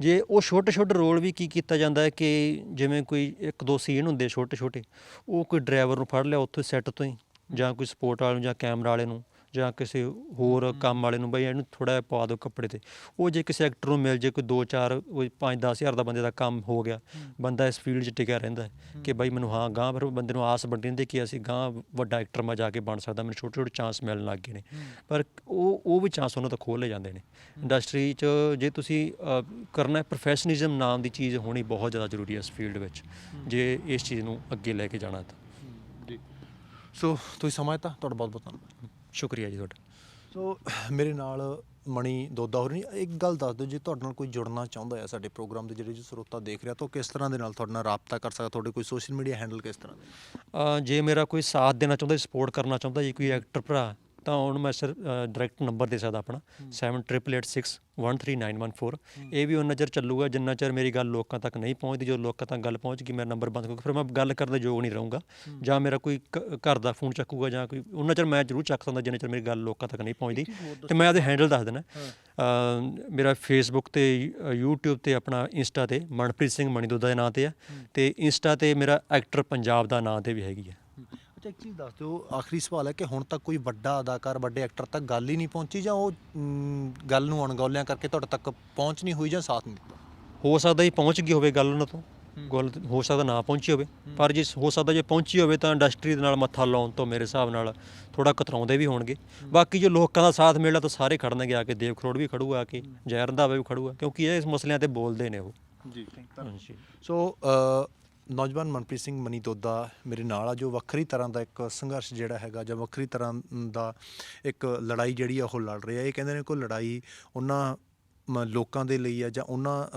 ਜੇ ਉਹ ਛੋਟੇ ਛੋਟੇ ਰੋਲ ਵੀ ਕੀ ਕੀਤਾ ਜਾਂਦਾ ਹੈ ਕਿ ਜਿਵੇਂ ਕੋਈ ਇੱਕ ਦੋ ਸੀਨ ਹੁੰਦੇ ਛੋਟੇ ਛੋਟੇ, ਉਹ ਕੋਈ ਡਰਾਈਵਰ ਨੂੰ ਫੜ ਲਿਆ ਉੱਥੇ ਸੈੱਟ ਤੋਂ ਹੀ, ਜਾਂ ਕੋਈ ਸਪੋਰਟ ਵਾਲੇ ਨੂੰ ਜਾਂ ਕੈਮਰਾ ਵਾਲੇ ਨੂੰ। ਜਾਂ ਕਿਸੇ ਹੋਰ ਕੰਮ ਵਾਲੇ ਨੂੰ ਬਈ ਇਹਨੂੰ ਥੋੜਾ ਜਿਹਾ ਪਵਾ ਦਿਓ ਕੱਪੜੇ ਤੇ। ਉਹ ਜੇ ਕਿਸੇ ਐਕਟਰ ਨੂੰ ਮਿਲ ਜੇ ਕੋਈ 2 4 ਕੋਈ 5 10 ਹਜ਼ਾਰ ਦਾ ਬੰਦੇ ਦਾ ਕੰਮ ਹੋ ਗਿਆ ਬੰਦਾ ਇਸ ਫੀਲਡ 'ਚ ਟਿਕਿਆ ਰਹਿੰਦਾ ਹੈ ਕਿ ਬਈ ਮੈਨੂੰ ਹਾਂ ਗਾਂ ਫਿਰ ਬੰਦੇ ਨੂੰ ਆਸ ਵੱਡੀ ਹੁੰਦੀ ਕਿ ਅਸੀਂ ਗਾਂ ਵੱਡਾ ਐਕਟਰ ਮੈਂ ਜਾ ਕੇ ਬਣ ਸਕਦਾ ਮੈਨੂੰ ਛੋਟੇ ਛੋਟੇ ਚਾਂਸ ਮਿਲਣ ਲੱਗ ਗਏ ਨੇ। ਪਰ ਉਹ ਉਹ ਵੀ ਚਾਂਸ ਉਹਨਾਂ ਤੋਂ ਖੋਹ ਲਏ ਜਾਂਦੇ ਨੇ। ਇੰਡਸਟਰੀ 'ਚ ਜੇ ਤੁਸੀਂ ਕਰਨਾ ਪ੍ਰੋਫੈਸ਼ਨਲਿਜ਼ਮ ਨਾਮ ਦੀ ਚੀਜ਼ ਹੋਣੀ ਬਹੁਤ ਜ਼ਿਆਦਾ ਜ਼ਰੂਰੀ ਹੈ ਇਸ ਫੀਲਡ ਵਿੱਚ ਜੇ ਇਸ ਚੀਜ਼ ਨੂੰ ਅੱਗੇ ਲੈ ਕੇ ਜਾਣਾ ਤਾਂ। ਜੀ। ਸੋ ਤੁਸੀਂ ਸਮਾਂ ਦਿੱਤਾ ਤੁਹਾਡਾ ਬਹੁਤ ਬਹੁਤ ਧੰਨਵਾਦ। ਸ਼ੁਕਰੀਆ ਜੀ ਤੁਹਾਡਾ। ਸੋ ਮੇਰੇ ਨਾਲ ਮਣੀ ਦੋਦਾ ਹੋਰ ਨਹੀਂ ਇੱਕ ਗੱਲ ਦੱਸ ਦਿਓ ਜੇ ਤੁਹਾਡੇ ਨਾਲ ਕੋਈ ਜੁੜਨਾ ਚਾਹੁੰਦਾ ਹੈ ਸਾਡੇ ਪ੍ਰੋਗਰਾਮ ਦੇ ਜਿਹੜੇ ਜੀ ਸਰੋਤਾ ਦੇਖ ਰਿਹਾ ਤਾਂ ਉਹ ਕਿਸ ਤਰ੍ਹਾਂ ਦੇ ਨਾਲ ਤੁਹਾਡੇ ਨਾਲ ਰਾਬਤਾ ਕਰ ਸਕਦਾ? ਤੁਹਾਡੇ ਕੋਈ ਸੋਸ਼ਲ ਮੀਡੀਆ ਹੈਂਡਲ ਕਿਸ ਤਰ੍ਹਾਂ ਦੇ? ਜੇ ਮੇਰਾ ਕੋਈ ਸਾਥ ਦੇਣਾ ਚਾਹੁੰਦਾ ਸਪੋਰਟ ਕਰਨਾ ਚਾਹੁੰਦਾ ਜੀ ਕੋਈ ਐਕਟਰ ਭਰਾ ਤਾਂ ਉਹਨੂੰ ਮੈਂ ਸਰ ਡਾਇਰੈਕਟ ਨੰਬਰ ਦੇ ਸਕਦਾ ਆਪਣਾ 7886139914 ਇਹ ਵੀ ਉਹਨਾਂ ਚਿਰ ਚੱਲੂਗਾ ਜਿੰਨਾ ਚਿਰ ਮੇਰੀ ਗੱਲ ਲੋਕਾਂ ਤੱਕ ਨਹੀਂ ਪਹੁੰਚਦੀ ਜੋ ਲੋਕਾਂ ਤੱਕ ਗੱਲ ਪਹੁੰਚ ਗਈ ਮੇਰਾ ਨੰਬਰ ਬੰਦ ਕਿਉਂਕਿ ਫਿਰ ਮੈਂ ਗੱਲ ਕਰਨ ਦੇ ਯੋਗ ਨਹੀਂ ਰਹੂੰਗਾ। ਜਾਂ ਮੇਰਾ ਕੋਈ ਘਰ ਦਾ ਫੋਨ ਚੱਕੂਗਾ ਜਾਂ ਕੋਈ ਉਹਨਾਂ ਚਿਰ ਮੈਂ ਜ਼ਰੂਰ ਚੱਕ ਸਕਦਾ ਜਿੰਨਾ ਚਿਰ ਮੇਰੀ ਗੱਲ ਲੋਕਾਂ ਤੱਕ ਨਹੀਂ ਪਹੁੰਚਦੀ। ਤੇ ਮੈਂ ਉਹਦੇ ਹੈਂਡਲ ਦੱਸ ਦੇਣਾ ਮੇਰਾ ਫੇਸਬੁੱਕ ਤੇ YouTube ਤੇ ਆਪਣਾ ਇੰਸਟਾ ਤੇ ਮਨਪ੍ਰੀਤ ਸਿੰਘ ਮਣੀਦੋਦਾ ਦੇ ਨਾਂ ਤੇ ਆ। ਤੇ ਇੰਸਟਾ ਤੇ ਮੇਰਾ ਐਕਟਰ ਪੰਜਾਬ ਦਾ ਨਾਂ ਤੇ ਵੀ ਹੈਗੀ ਆ। ਅੱਛਾ ਇੱਕ ਚੀਜ਼ ਦੱਸ ਦਿਓ ਆਖਰੀ ਸਵਾਲ ਹੈ ਕਿ ਹੁਣ ਤੱਕ ਕੋਈ ਵੱਡਾ ਅਦਾਕਾਰ ਵੱਡੇ ਐਕਟਰ ਤੱਕ ਗੱਲ ਹੀ ਨਹੀਂ ਪਹੁੰਚੀ ਜਾਂ ਉਹ ਮ, ਗੱਲ ਨੂੰ ਅਣਗੌਲਿਆਂ ਕਰਕੇ ਤੁਹਾਡੇ ਤੱਕ ਪਹੁੰਚ ਨਹੀਂ ਹੋਈ ਜਾਂ ਸਾਥ ਨਹੀਂ ਦਿੱਤਾ? ਹੋ ਸਕਦਾ ਜੀ ਪਹੁੰਚ ਗਈ ਹੋਵੇ ਗੱਲ ਉਹਨਾਂ ਤੋਂ। ਗੱਲ ਹੋ ਸਕਦਾ ਨਾ ਪਹੁੰਚੀ ਹੋਵੇ। ਪਰ ਜੇ ਹੋ ਸਕਦਾ ਜੇ ਪਹੁੰਚੀ ਹੋਵੇ ਤਾਂ ਇੰਡਸਟਰੀ ਦੇ ਨਾਲ ਮੱਥਾ ਲਾਉਣ ਤੋਂ ਮੇਰੇ ਹਿਸਾਬ ਨਾਲ ਥੋੜਾ ਕਤਰਾਉਂਦੇ ਵੀ ਹੋਣਗੇ। ਬਾਕੀ ਜੋ ਲੋਕਾਂ ਦਾ ਸਾਥ ਮਿਲਣਾ ਤਾਂ ਸਾਰੇ ਖੜਨਗੇ ਆ ਕੇ ਦੇਵ ਖਰੋੜ ਵੀ ਖੜੂਗਾ ਆ ਕੇ ਜੈ ਰੰਧਾਵਾ ਵੀ ਖੜੂਗਾ ਕਿਉਂਕਿ ਇਹ ਇਸ ਮਸਲਿਆਂ ਤੇ ਬੋਲਦੇ ਨੇ ਉਹ। ਜੀ ਹਾਂਜੀ। ਸੋ ਅ, ਨੌਜਵਾਨ ਮਨਪ੍ਰੀਤ ਸਿੰਘ ਮਨੀ ਦੋਦਾ ਮੇਰੇ ਨਾਲ ਆ, ਜੋ ਵੱਖਰੀ ਤਰ੍ਹਾਂ ਦਾ ਇੱਕ ਸੰਘਰਸ਼ ਜਿਹੜਾ ਹੈਗਾ ਜਾਂ ਵੱਖਰੀ ਤਰ੍ਹਾਂ ਦਾ ਇੱਕ ਲੜਾਈ ਜਿਹੜੀ ਆ, ਉਹ ਲੜ ਰਿਹਾ। ਇਹ ਕਹਿੰਦੇ ਨੇ ਕੋਈ ਲੜਾਈ ਉਹਨਾਂ ਮ- ਲੋਕਾਂ ਦੇ ਲਈ ਆ ਜਾਂ ਉਹਨਾਂ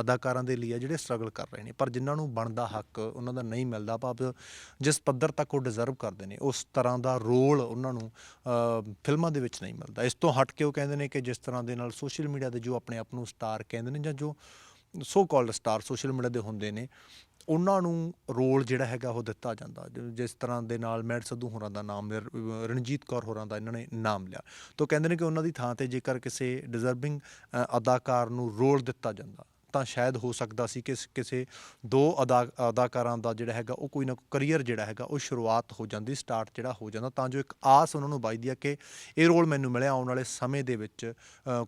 ਅਦਾਕਾਰਾਂ ਦੇ ਲਈ ਆ, ਜਿਹੜੇ ਸਟਰਗਲ ਕਰ ਰਹੇ ਨੇ। ਪਰ ਜਿਨ੍ਹਾਂ ਨੂੰ ਬਣਦਾ ਹੱਕ, ਉਹਨਾਂ ਦਾ ਨਹੀਂ ਮਿਲਦਾ ਭਾਵ ਜਿਸ ਪੱਧਰ ਤੱਕ ਉਹ ਡਿਜ਼ਰਵ ਕਰਦੇ ਨੇ, ਉਸ ਤਰ੍ਹਾਂ ਦਾ ਰੋਲ ਉਹਨਾਂ ਨੂੰ ਫਿਲਮਾਂ ਦੇ ਵਿੱਚ ਨਹੀਂ ਮਿਲਦਾ। ਇਸ ਤੋਂ ਹਟ ਕੇ ਉਹ ਕਹਿੰਦੇ ਨੇ ਕਿ ਜਿਸ ਤਰ੍ਹਾਂ ਦੇ ਨਾਲ ਸੋਸ਼ਲ ਮੀਡੀਆ ਦੇ ਜੋ ਆਪਣੇ ਆਪ ਨੂੰ ਸਟਾਰ ਕਹਿੰਦੇ ਨੇ ਜਾਂ ਜੋ so called star social media ਦੇ ਹੁੰਦੇ ਨੇ ਉਹਨਾਂ ਨੂੰ ਰੋਲ ਜਿਹੜਾ ਹੈਗਾ ਉਹ ਦਿੱਤਾ ਜਾਂਦਾ। ਜਿਸ ਤਰ੍ਹਾਂ ਦੇ ਨਾਲ ਮੈਡ ਸੱਧੂ ਹੋਰਾਂ ਦਾ ਨਾਮ ਲਿਆ, ਰਣਜੀਤ ਕੌਰ ਹੋਰਾਂ ਦਾ ਇਹਨਾਂ ਨੇ ਨਾਮ ਲਿਆ। ਤਾਂ ਕਹਿੰਦੇ ਨੇ ਕਿ ਉਹਨਾਂ ਦੀ ਥਾਂ ਤੇ ਜੇਕਰ ਕਿਸੇ ਡਿਜ਼ਰਵਿੰਗ ਅਦਾਕਾਰ ਨੂੰ ਰੋਲ ਦਿੱਤਾ ਜਾਂਦਾ ਤਾਂ ਸ਼ਾਇਦ ਹੋ ਸਕਦਾ ਸੀ ਕਿ ਕਿਸੇ ਦੋ ਅਦਾ, ਅਦਾਕਾਰਾਂ ਦਾ ਜਿਹੜਾ ਹੈਗਾ ਉਹ ਕੋਈ ਨਾ ਕੋਈ ਕਰੀਅਰ ਜਿਹੜਾ ਹੈਗਾ ਉਹ ਸ਼ੁਰੂਆਤ ਹੋ ਜਾਂਦੀ ਸਟਾਰਟ ਜਿਹੜਾ ਹੋ ਜਾਂਦਾ। ਤਾਂ ਜੋ ਇੱਕ ਆਸ ਉਹਨਾਂ ਨੂੰ ਵੱਜਦੀ ਆ ਕਿ ਇਹ ਰੋਲ ਮੈਨੂੰ ਮਿਲਿਆ, ਆਉਣ ਵਾਲੇ ਸਮੇਂ ਦੇ ਵਿੱਚ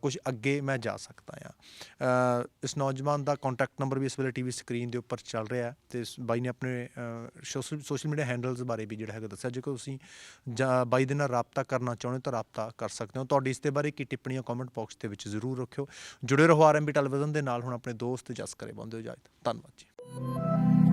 ਕੁਝ ਅੱਗੇ ਮੈਂ ਜਾ ਸਕਦਾ ਆ ਇਸ ਨੌਜਵਾਨ ਦਾ ਕੰਟੈਕਟ ਨੰਬਰ ਵੀ ਇਸ ਵੇਲੇ ਟੀਵੀ ਸਕਰੀਨ ਦੇ ਉੱਪਰ ਚੱਲ ਰਿਹਾ ਹੈ ਤੇ ਬਾਈ ਨੇ ਆਪਣੇ ਸੋਸ਼ਲ ਮੀਡੀਆ ਹੈਂਡਲਸ ਬਾਰੇ ਵੀ ਜਿਹੜਾ ਹੈਗਾ ਦੱਸਿਆ। ਜੇਕਰ ਤੁਸੀਂ ਜਾਂ ਬਾਈ ਦੇ ਨਾਲ ਰਾਬਤਾ ਕਰਨਾ ਚਾਹੁੰਦੇ ਹੋ ਤਾਂ ਰਾਬਤਾ ਕਰ ਸਕਦੇ ਹੋ। ਤੁਹਾਡੀ ਇਸ ਦੇ ਬਾਰੇ ਕੀ ਟਿੱਪਣੀਆਂ ਕਮੈਂਟ ਬਾਕਸ ਦੇ ਵਿੱਚ ਜ਼ਰੂਰ ਰੱਖਿਓ। ਜੁੜੇ ਰਹੋ ਆਰਐਮਬੀ ਟੈਲੀਵਿਜ਼ਨ ਦੇ ਨਾਲ, ਹੁਣ ਆਪਣੇ ਦੋਸਤ ਜਸ ਕਰੇ ਬੰਦੇ ਹੋ ਇਜਾਜ਼ਤ ਧੰਨਵਾਦ ਜੀ।